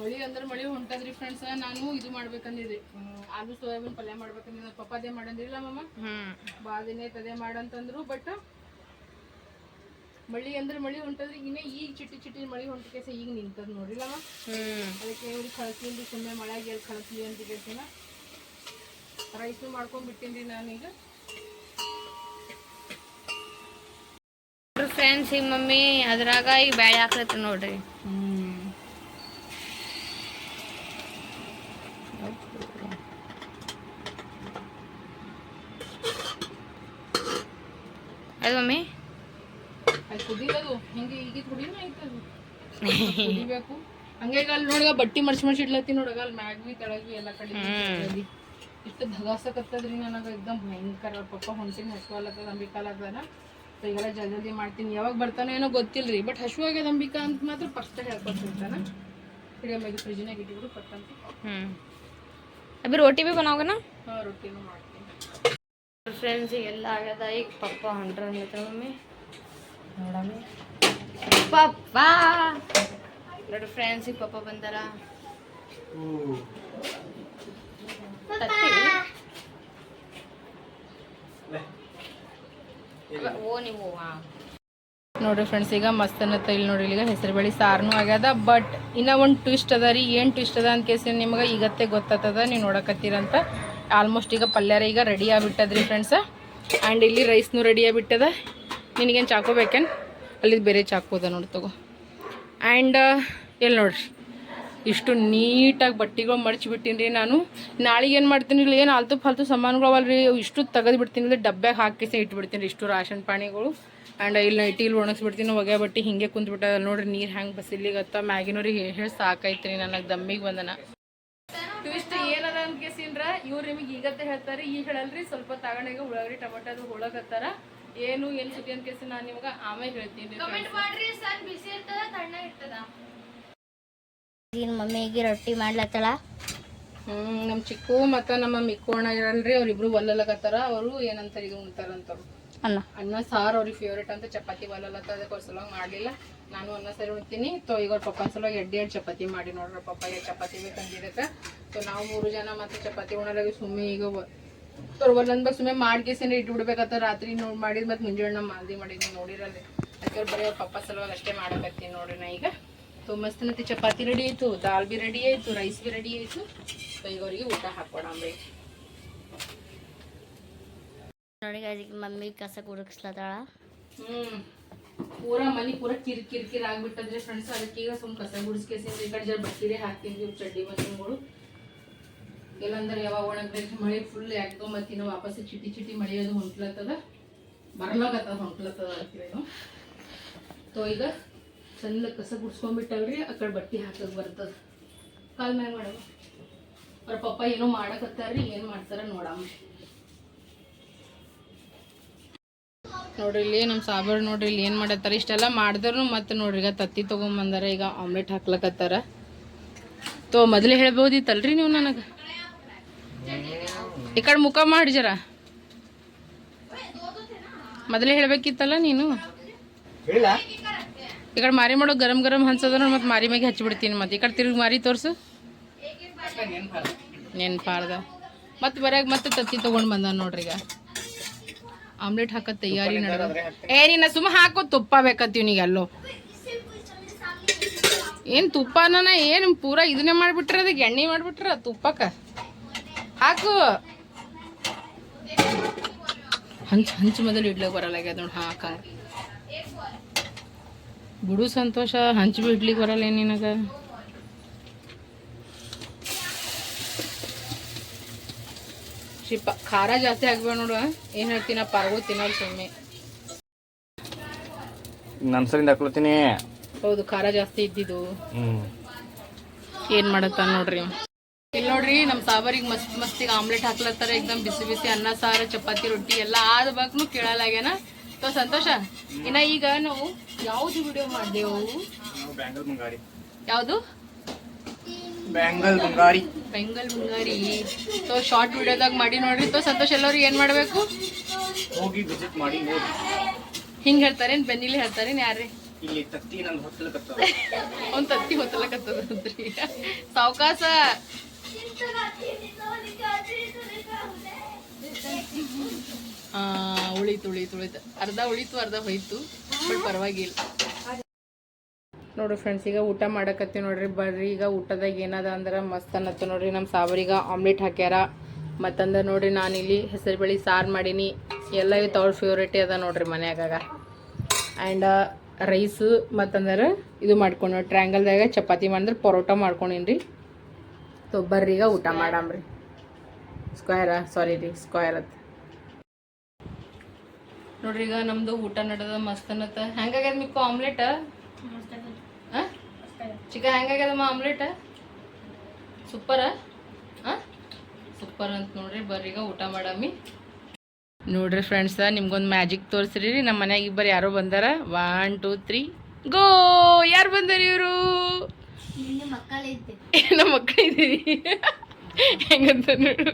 ಮಳಿ ಅಂದ್ರೆ ಮಳಿ ಹೊಂಟದ್ರಿ ಫ್ರೆಂಡ್ಸ್ ನಾನು ಇದು ಮಾಡ್ಬೇಕಂದಿದ್ರಿ ಆಲೂ ಸೋಯಾಬೀನ್ ಪಲ್ಯ ಮಾಡ್ಬೇಕಂದ್ರೆ ಪಪ್ಪ ಅದೇ ಮಾಡಂದಿಲ್ಲ ಮಮ್ಮ ಬಾದಿನೇ ತದೇ ಅದೇ ಮಾಡಂತಂದ್ರು ಬಟ್ ಮಳಿ ಅಂದ್ರೆ ಮಳಿ ಹೊಂಟದ್ರಿ ಇನ್ನೇ ಈಗ ಚಿಟ್ಟಿ ಚಿಟ್ಟಿ ಮಳಿ ಹೊಂಟಕೇಸ ಈಗ ನಿಂತದ ನೋಡಿಲ್ಲ ಹ್ಮ್. ಅದಕ್ಕೆ ಇವ್ರಿಗೆ ಕಳಿಸ್ಲಿ ಸುಮ್ಮನೆ ಮಳೆಗೆ ಎಲ್ಲಿ ಕಳಿಸ್ಲಿ ಅಂತ ಕೇಳ್ತೀನ ರೈಸು ಮಾಡ್ಕೊಂಡ್ಬಿಟ್ಟಿನ್ರಿ ನಾನೀಗ ಫ್ರೆಂಡ್ಸ್ ಈಗ. ಮಮ್ಮಿ ಅದ್ರಾಗ ಈಗ ಬ್ಯಾಳೆ ಹಾಕ್ಲತ್ರಿ ನೋಡ್ರಿ. ಅದು ಮಮ್ಮಿ? ಅಲ್ಲಿ ಕುದಿಲದು ಹಿಂಗೆ ಹೀಗೆ ಕುಡಿನ ಅಲ್ಲಿ ನೋಡಗ ಬಟ್ಟಿ ಮಡ್ಸಿ ಮಡ್ಸಿ ಇಡ್ಲತ್ತಿ ನೋಡಗ ಅಲ್ಲಿ ಮ್ಯಾಗ್ವಿ ತೆಳಗ್ವಿ ಎಲ್ಲ ಕಡೆ ಇಷ್ಟು ಧಗಾಸಕತ್ತದ್ರಿ ನನಗೆ ಎಕ್ದಮ್ ಭಯಂಕರ. ಪಪ್ಪ ಹೊಂಟಿನ ಹಸುವಾಗ್ಲತ್ತದ ಅಂಬಿಕಾಲತ್ತದ ಸೊ ಈಗೆಲ್ಲ ಜಲ್ದಿ ಜಲ್ದಿ ಮಾಡ್ತೀನಿ. ಯಾವಾಗ ಬರ್ತಾನೋ ಏನೋ ಗೊತ್ತಿಲ್ರಿ. ಬಟ್ ಹಸು ಆಗ್ಯದ ಅಂಬಿಕಾ ಅಂತ ಮಾತ್ರ ಫಸ್ಟ್ ಹೇಳ್ಕೊತಿರ್ತಾನ ಹಿಡಿಯೋ ಮ್ಯಾಗಿ ಫ್ರಿಜ್ನಾಗ ಇಟ್ಬಿಡು ಪಟ್ಟಂತ ಅಭಿ ರೋಟಿ ಭೀ ಬನಾವಗನ? ಹಾಂ ರೊಟ್ಟಿನೂ ಮಾಡ್ತೀನಿ. ಫ್ರೆಂಡ್ಸ್ ಎಲ್ಲ ಆಗ್ಯದ. ಈಗ ಪಪ್ಪ ಹೊಂಟ್ರ ಮಮ್ಮಿ. ನೋಡಮ್ಮಿ. ಪಪ್ಪ. ನೋಡಿ ಫ್ರೆಂಡ್ಸ್ ಈಗ ಪಪ್ಪ ಬಂದಾರ? ಓ ನೀವು ನೋಡ್ರಿ ಫ್ರೆಂಡ್ಸ್ ಈಗ ಮಸ್ತ್ ಅನ್ನತ್ತ ಇಲ್ಲಿ ನೋಡ್ರಿ ಈಗ ಹೆಸರು ಬೇಳೆ ಸಾರ್ನು ಆಗ್ಯದ ಬಟ್ ಇನ್ನ ಒಂದು ಟ್ವಿಸ್ಟ್ ಅದ ರೀ ಏನು ಟ್ವಿಸ್ಟ್ ಅದ ಅಂತ ಕೇಸಿ ನಿಮ್ಗೆ ಈಗತ್ತೆ ಗೊತ್ತಾಗ್ತದ ನೀವು ನೋಡಕತ್ತೀರಂತ. ಆಲ್ಮೋಸ್ಟ್ ಈಗ ಪಲ್ಯಾರ ಈಗ ರೆಡಿ ಆಗ್ಬಿಟ್ಟದ್ರಿ ಫ್ರೆಂಡ್ಸ್ ಆ್ಯಂಡ್ ಇಲ್ಲಿ ರೈಸ್ನು ರೆಡಿ ಆಗ್ಬಿಟ್ಟದ. ನಿನಗೇನು ಚಾಕು ಬೇಕೇನು? ಅಲ್ಲಿ ಬೇರೆ ಚಾಕು ಅದ ನೋಡಿ ತಗೋ. ಆ್ಯಂಡ್ ಎಲ್ಲಿ ನೋಡ್ರಿ? ಇಷ್ಟು ನೀಟಾಗಿ ಬಟ್ಟೆಗಳು ಮಡ್ಚಿ ರೀ ನಾನು. ನಾಳೆಗೆ ಏನು ಮಾಡ್ತೀನಿ ಇಲ್ಲಿ ಏನು ಆಲ್ತು ಫಾಲ್ತು ಸಾಮಾನುಗಳು ಅವಲ್ರಿ ಅವು ಇಷ್ಟು ತೆಗೆದು ಬಿಡ್ತೀನಿ ರೀ ಡಬ್ಬ್ಯಾಗ ಹಾಕಿಸಿ ಇಟ್ಬಿಡ್ತೀನಿ ಇಷ್ಟು ರಾಷನ್ ಪಾಣಿಗಳು. ಆ್ಯಂಡ್ ಇಲ್ಲಿ ನೈಟಿ ಇಲ್ಲಿ ಒಣಗಿಸ್ಬಿಡ್ತೀನಿ ಒಗೆ ಬಟ್ಟೆ ಹಿಂಗೆ ಕುಂತ್ಬಿಟ್ಟ ನೋಡ್ರಿ ನೀರು ಹ್ಯಾಂಗೆ ಬಸಿಲಿಗತ್ತ ಮ್ಯಾಗಿನವ್ರಿಗೆ ಹೇಳಿ ಹೇಳಿ ಸಾಕೈತ್ರಿ ನನಗೆ, ದಮ್ಮಿಗೆ ಬಂದನ. ಇಷ್ಟು ಏನದ ಅಂತ ಕೇಸಿನ್ರ ಇವ್ರು ನಿಮಗೆ ಈಗತ್ತೆ ಹೇಳ್ತಾರೆ ಈಗ ಹೇಳಲ್ರಿ, ಸ್ವಲ್ಪ ತಗೊಂಡಾಗ ಉಳ್ಳಾಗಡ್ಡಿ ಟೊಮೆಟೊ ಹೋಳಕತ್ತಾರ ಏನು ಏನು ಸುದ್ದಿ ಅಂತ ಕೇಸಿ ನಾನು ನಿಮ್ಗೆ ಆಮೇಲೆ ಹೇಳ್ತೀನಿ. ಮಾಡ್ರಿ ಸನ್ ಬಿಸಿ ಇರ್ತದ ತಣ್ಣ ಇರ್ತದ. ಈಗ ಮಮ್ಮಿಗೆ ರೊಟ್ಟಿ ಮಾಡ್ಲತ್ತಳ? ಹ್ಮ್ ನಮ್ಮ ಚಿಕ್ಕು ಮತ್ತು ನಮ್ಮ ಮಿಕ್ಕೋಣ ಇರಲ್ರಿ ಅವ್ರಿಬ್ರು ಒಲ್ಲಲಕತ್ತಾರ ಅವರು ಏನಂತಾರೆ ಇದು ಉಣ್ತಾರಂತವ್ರು. ಅನ್ನ. ಅನ್ನ ಸಾರು ಅವ್ರಿಗೆ ಫೇವ್ರೇಟ್ ಅಂತ ಚಪಾತಿ ಒಲ್ಲಲತ್ತ ಅದಕ್ಕೆ ಅವ್ರ ಸಲುವಾಗಿ ಮಾಡಲಿಲ್ಲ. ನಾನು ಅನ್ನ ಸರಿ ಉಣ್ತೀನಿ. ತೋ ಈಗ ಅವ್ರ ಪಪ್ಪನ ಸಲುವಾಗಿ ಎಡ್ಡೆ ಎರಡು ಚಪಾತಿ ಮಾಡಿ ನೋಡ್ರಿ ಪಪ್ಪ ಚಪಾತಿ ಬೇಕಂದಿದ್ದಕ್ಕೆ. ಸೊ ನಾವು ಮೂರು ಜನ ಮತ್ತೆ ಚಪಾತಿ ಉಣ್ಣಲಾಗಿ ಸುಮ್ಮನೆ ಈಗ ಅವ್ರ ಮಾಡಿ ಬಗ್ಗೆ ಸುಮ್ಮನೆ ಮಾಡ್ಕೇಸಿನ ಇಟ್ಬಿಡ್ಬೇಕತ್ತ ರಾತ್ರಿ ನೋಡಿ ಮಾಡಿದ್ ಮತ್ತೆ ಮುಂಜಾನೆ ನಮ್ಮ ಮಾಲ್ದಿ ಮಾಡಿ ನೋಡಿರಲ್ಲ. ಅದಕ್ಕೆ ಬರೀ ಅವ್ರ ಪಪ್ಪ ಸಲುವಾಗಿ ಅಷ್ಟೇ ಮಾಡಕತ್ತೀನಿ ನೋಡ್ರಿ ನಾ ಈಗ. ತೋ ಮಸ್ತ್ ನತಿ ಚಪಾತಿ ರೆಡಿ ಆಯ್ತು ದಾಲ್ ಬಿ ರೆಡಿ ಆಯ್ತು ರೈಸ್ ಬಿ ರೆಡಿ ಆಯ್ತು. ಸೊ ಈಗ ಅವ್ರಿಗೆ ಊಟ ಹಾಕ್ಕೊಡಂಬ್ರಿ ನೋಡಿ ಈಗ ಮಮ್ಮಿ ಕಸ ಕುಡಕ್ಸ್ಲತ್ತಾಳ ಹ್ಮ್. ಪೂರ ಮನಿ ಪೂರ ಕಿರ್ ಕಿರ್ ಕಿರ್ ಆಗ್ಬಿಟ್ಟದ್ರಿ ಫ್ರೆಂಡ್ಸ್ ಅದಕ್ಕೆ ಈಗ ಸುಮ್ ಕಸ ಗುಡಿಸ್ಕೇಸಿಂದ ಈ ಕಡೆ ಜರ ಬಟ್ಟಿರೇ ಹಾಕ್ತೀನಿ ಚಡ್ಡಿ ಬಸ್ಸುಗಳು ಇಲ್ಲಂದ್ರೆ ಯಾವಾಗ ಒಣಗ್ಬೇಕು, ಮಳೆ ಫುಲ್ ಯಾಕೋ ಮತ್ತಿನ ವಾಪಸ್ ಚಿಟಿ ಚಿಟಿ ಮಳೆ ಅದು ಹೊಂಟ್ಲತ್ತದ? ಬರ್ಲಾಗತ್ತದ ಹೊಂಟ್ಲತ್ತದ ಅಂತೇಳಿ ತೋ ಈಗ ಚಂದ ಕಸ ಗುಡ್ಸ್ಕೊಂಡ್ಬಿಟ್ಟವ್ರಿ, ಆ ಕಡೆ ಬಟ್ಟೆ ಹಾಕಕ್ ಬರ್ತದ. ಕಾಲ್ ಮ್ಯಾಗ ಮಾಡವ ಅವ್ರ ಪಪ್ಪ ಏನೋ ಮಾಡಕತ್ತಾರ್ರಿ, ಏನ್ ಮಾಡ್ತಾರ ನೋಡಮ್ಮ. ನೋಡ್ರಿ, ಇಲ್ಲಿ ನಮ್ಮ ಸಾಬರ್ ನೋಡ್ರಿ, ಇಲ್ಲಿ ಏನು ಮಾಡತ್ತಾರ? ಇಷ್ಟೆಲ್ಲ ಮಾಡಿದ್ರು ಮತ್ತೆ ನೋಡ್ರಿ, ಈಗ ತತ್ತಿ ತೊಗೊಂಬಂದಾರ, ಈಗ ಆಮ್ಲೆಟ್ ಹಾಕ್ಲಕತ್ತಾರ. ತೋ, ಮೊದಲೇ ಹೇಳ್ಬೋದಿತ್ತಲ್ರಿ ನೀವು ನನಗೆ? ಈ ಕಡೆ ಮುಖ ಮಾಡಿ ಜರ. ಮೊದಲೇ ಹೇಳಬೇಕಿತ್ತಲ್ಲ ನೀನು? ಈ ಕಡೆ ಮಾರಿ ಮಾಡೋ ಗರಂ ಗರಂ ಹಂಚದ ಮತ್ತೆ ಮಾರಿ ಮ್ಯಾಗೆ ಹಚ್ಚಿಬಿಡ್ತೀನಿ ಮತ್ತೆ. ಈ ಕಡೆ ತಿರುಗಿ ಮಾರಿ ತೋರ್ಸು. ನೆನ್ಪಾರ್ದ. ಮತ್ತೆ ಬರಾಗ ಮತ್ತೆ ತತ್ತಿ ತೊಗೊಂಡು ಬಂದ ನೋಡ್ರಿ ಈಗ ಆಮ್ಲೆಟ್ ಹಾಕೋ ತಯಾರಿ ನಡ್ದ ಏ ನೀನ ಸುಮ್ಮ ಹಾಕೋ ತುಪ್ಪ ಬೇಕತ್ತೀವಿ ನೀಗ ಅಲ್ಲೋ ಏನು ತುಪ್ಪನ ಏನು ಪೂರಾ ಇದನ್ನೇ ಮಾಡಿಬಿಟ್ರೆ ಅದಕ್ಕೆ ಎಣ್ಣೆ ಮಾಡಿಬಿಟ್ರ ತುಪ್ಪಕ್ಕ? ಹಾಕು. ಹಂಚ್ ಹಂಚ್ ಮೊದಲು ಇಡ್ಲಿಕ್ಕೆ ಬರಲ್ಲಾಗ್ಯದ ನೋಡಿ ಹಾಕ ಬಿಡು ಸಂತೋಷ ಹಂಚ್ ಬಿಡ್ಲಿಕ್ಕೆ ಬರಲ್ಲ ಏನು ನಿನಗ? ಶಿಪ್ಪ ಖಾರ ಜಾಸ್ತಿ ಆಗ್ಬೇಡ ನೋಡು ಏನು ಹೇಳ್ತೀನ ಪಾರ್ಗೋ ತಿನ್ನೋದು ಸುಮ್ಮನೆ ನಮ್ಮ ಸರಿಂದ ಹಾಕ್ಲತ್ತೀನಿ ಹೌದು ಖಾರ ಜಾಸ್ತಿ ಇದ್ದಿದ್ದು. ಏನು ಮಾಡತ್ತ ನೋಡ್ರಿ. ಇಲ್ಲಿ ನೋಡ್ರಿ ನಮ್ ಸಾಬರಿಗೆ ಮಸ್ತ್ ಮಸ್ತಿಗೆ ಆಮ್ಲೆಟ್ ಹಾಕ್ಲತ್ತಾರ ಎಕ್ದಮ್ ಬಿಸಿ ಬಿಸಿ ಅನ್ನ ಸಾರ ಚಪಾತಿ ರೊಟ್ಟಿ ಎಲ್ಲ ಆದ ಬಾಕ್ನು ಕೇಳಲಾಗ್ಯಾನ. ತೋ ಸಂತೋಷ ಇನ್ನ ಈಗ ನಾವು ಯಾವ್ದು ವಿಡಿಯೋ ಮಾಡ್ದೇವು? ಯಾವ್ದು? ಬೆಂಗಲ್ ಮುಂಗಾರಿ. ಬೆಂಗಲ್ ಮುಂಗಾರಿ. ತೋ ಶಾರ್ಟ್ ವಿಡಿಯೋದಾಗ ಮಾಡಿ ನೋಡ್ರಿ. ತೋ ಸಂತೋಷ ಎಲ್ಲರೂ ಏನ್ ಮಾಡ್ಬೇಕು? ಹೋಗಿ ವಿಸಿಟ್ ಮಾಡಿ ನೋಡಿ ಹಿಂಗ್ ಹೇಳ್ತಾರೇನ್? ಬೆನ್ನಿಲಿ ಹೇಳ್ತಾರೇನ್ ಯಾರೇ ಇಲ್ಲಿ ತತ್ತಿ ನಂದು ಹೊತ್ತಲಕತ್ತದ. ಅವ್ನ್ ತತ್ತಿ ಆ, ಉಳಿತು ಉಳಿತು ಉಳಿತು. ಅರ್ಧ ಉಳಿತು, ಅರ್ಧ ಹೋಯ್ತು. ಬಟ್ ಪರವಾಗಿಲ್ಲ. ನೋಡ್ರಿ ಫ್ರೆಂಡ್ಸ್ ಈಗ ಊಟ ಮಾಡಕತ್ತೀವಿ ನೋಡ್ರಿ. ಬರ್ರಿ, ಈಗ ಊಟದಾಗ ಏನದ ಅಂದ್ರೆ ಮಸ್ತ್ ಅನ್ನತ್ತ ನೋಡ್ರಿ. ನಮ್ಮ ಸಾವರಿಗೆ ಆಮ್ಲೆಟ್ ಹಾಕ್ಯಾರ. ಮತ್ತಂದ್ರೆ ನೋಡ್ರಿ ನಾನಿಲ್ಲಿ ಹೆಸರು ಬೇಳೆ ಸಾರು ಮಾಡೀನಿ. ಎಲ್ಲ ಇವು ಅವ್ರ ಫೇವ್ರೇಟೇ ಅದ ನೋಡ್ರಿ ಮನ್ಯಾಗ ಆ್ಯಂಡ್ ರೈಸು ಮತ್ತಂದ್ರೆ ಇದು ಮಾಡ್ಕೊಂಡು ಟ್ರ್ಯಾಂಗಲ್ದಾಗ ಚಪಾತಿ ಮಾಡಿದ್ರೆ ಪರೋಟ ಮಾಡ್ಕೊಂಡಿನಿ ಬರ್ರಿ ಈಗ ಊಟ ಮಾಡಾಮ್ರಿ. ಸ್ಕ್ವೇರ ಸಾರಿ ರೀ ಸ್ಕ್ವೇರ್ ಅಂತ. ನೋಡ್ರಿ ಈಗ ನಮ್ದು ಊಟ ನಡೆದ ಮಸ್ತ್ ಅನ್ನತ್ತ ಹೆಂಗಾಗ್ಯದ ಮಿಕ್ಕ ಆಮ್ಲೆಟ್ ಚಿಕ್ಕ ಹೆಂಗಾಗ್ಯದಮ್ಮ ಆಮ್ಲೆಟ್ ಸೂಪರ ಸೂಪರ್ ಅಂತ ನೋಡ್ರಿ ಬರ್ರಿ ಈಗ ಊಟ ಮಾಡಮ್ಮಿ ನೋಡ್ರಿ ಫ್ರೆಂಡ್ಸ ನಿಮ್ಗೊಂದು ಮ್ಯಾಜಿಕ್ ತೋರಿಸ್ರಿ ನಮ್ಮ ಮನ್ಯಾಗ ಇಬ್ಬರು ಯಾರೋ ಬಂದಾರ. ಒನ್ ಟೂ ತ್ರೀ ಗೋ ಯಾರು ಬಂದಾರ ಇವರು? ನಮ್ಮ ಮಕ್ಕಳಿದ್ದೀವಿ ಹೆಂಗಂತ ನೋಡು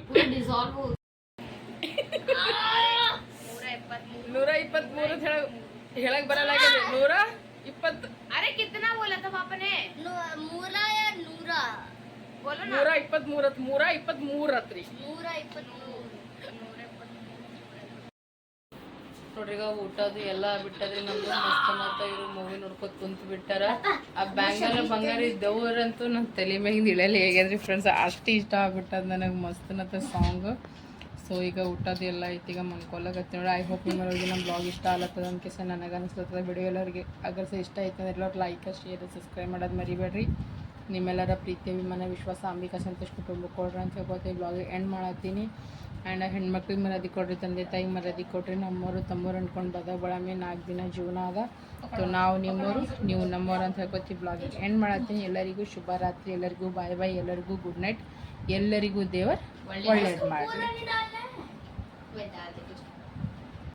ನೂರ ಇಪ್ಪತ್ಮೂರು ಹೇಳಕ್ ಬರಲ್ಲ ನೂರ ಇಪ್ಪತ್ತು ಅರೆ ಕಿತ್ತನಾ ಬೋಲತ್ತ ಪಾಪನೆ. ನೂರ ನೂರ. ನೂರ ಇಪ್ಪತ್ಮೂರತ್ ನೂರ ಇಪ್ಪತ್ಮೂರ. ಹತ್ರಿ ನೂರ ಇಪ್ಪತ್ಮೂರು ನೋಡ್ರಿ, ಈಗ ಊಟದು ಎಲ್ಲ ಬಿಟ್ಟದ್ರಿ ನಮ್ದು ಮಸ್ತ್ ಮತ್ತ ಇವ್ರು ಮೂವಿ ನೋಡ್ಕೊತ ಕುಂತ ಬಿಟ್ಟಾರ. ಆ ಬ್ಯಾಂಗಲ್ ಬಂಗಾರ ಇದ್ದವ್ರಂತೂ ನನ್ನ ತಲೆ ಮ್ಯಾಗಿಂದ ಇಳಲಿ ಹೇಗಾದ್ರಿ ಫ್ರೆಂಡ್ಸ್ ಅಷ್ಟು ಇಷ್ಟ ಆಗ್ಬಿಟ್ಟದ ನನಗೆ ಮಸ್ತ್ ನತ್ತ ಸಾಂಗ್ ಸೊ ಈಗ ಊಟದ ಎಲ್ಲ ಐತಿ, ಈಗ ಮನ್ಕೊಳಕತ್ತಿ ನೋಡಿ ಐ ಹೋಪ್ ನಿಮ್ಮವ್ರಿಗೆ ನಮ್ಮ ಬ್ಲಾಗ್ ಇಷ್ಟ ಆಗ್ಲತ್ತದ ಅನ್ಕೇಸ ನನಗೆ ಅನಿಸ್ತದ ವಿಡಿಯೋ ಎಲ್ಲರಿಗೆ. ಅಗರ್ಸ ಇಷ್ಟ ಐತೆ ಎಲ್ಲರೂ ಲೈಕ್ ಶೇರ್ ಸಬ್ಸ್ಕ್ರೈಬ್ ಮಾಡೋದು ಮರಿಬೇಡ್ರಿ. ನಿಮ್ಮೆಲ್ಲರ ಪ್ರೀತಿ, ಅಭಿಮಾನ, ವಿಶ್ವಾಸ, ಅಂಬಿಕಾ, ಸಂತೋಷ್ ಕುಟುಂಬ ಕೊಡ್ರಿ ಅಂತ ಹೇಳ್ಕೊತೀವಿ ಬ್ಲಾಗ್ ಎಂಡ್ ಮಾಡತ್ತೀನಿ. ಆ್ಯಂಡ್ ಹೆಣ್ಮಕ್ಳಿಗೆ ಮರದಿ ಕೊಡ್ರಿ ತಂದೆ, ತಾಯಿ ಮರದಿ ಕೊಡ್ರಿ ನಮ್ಮವರು ತಮ್ಮವ್ರು ಅಂದ್ಕೊಂಡು ಬದ ಬಳಮೆ ನಾಲ್ಕು ದಿನ ಜೀವನ ಅದ. ಸೊ ನಾವು ನಿಮ್ಮವರು ನೀವು ನಮ್ಮವ್ರು ಅಂತ ಹೇಳ್ಕೊತೀವಿ ಬ್ಲಾಗ್ ಎಂಡ್ ಮಾಡತ್ತೀನಿ. ಎಲ್ಲರಿಗೂ ಶುಭರಾತ್ರಿ. ಎಲ್ಲರಿಗೂ ಬಾಯ್ ಬಾಯ್ ಎಲ್ಲರಿಗೂ ಗುಡ್ ನೈಟ್ ಎಲ್ಲರಿಗೂ ದೇವರು ಒಳ್ಳೆಯದು ಮಾಡಿ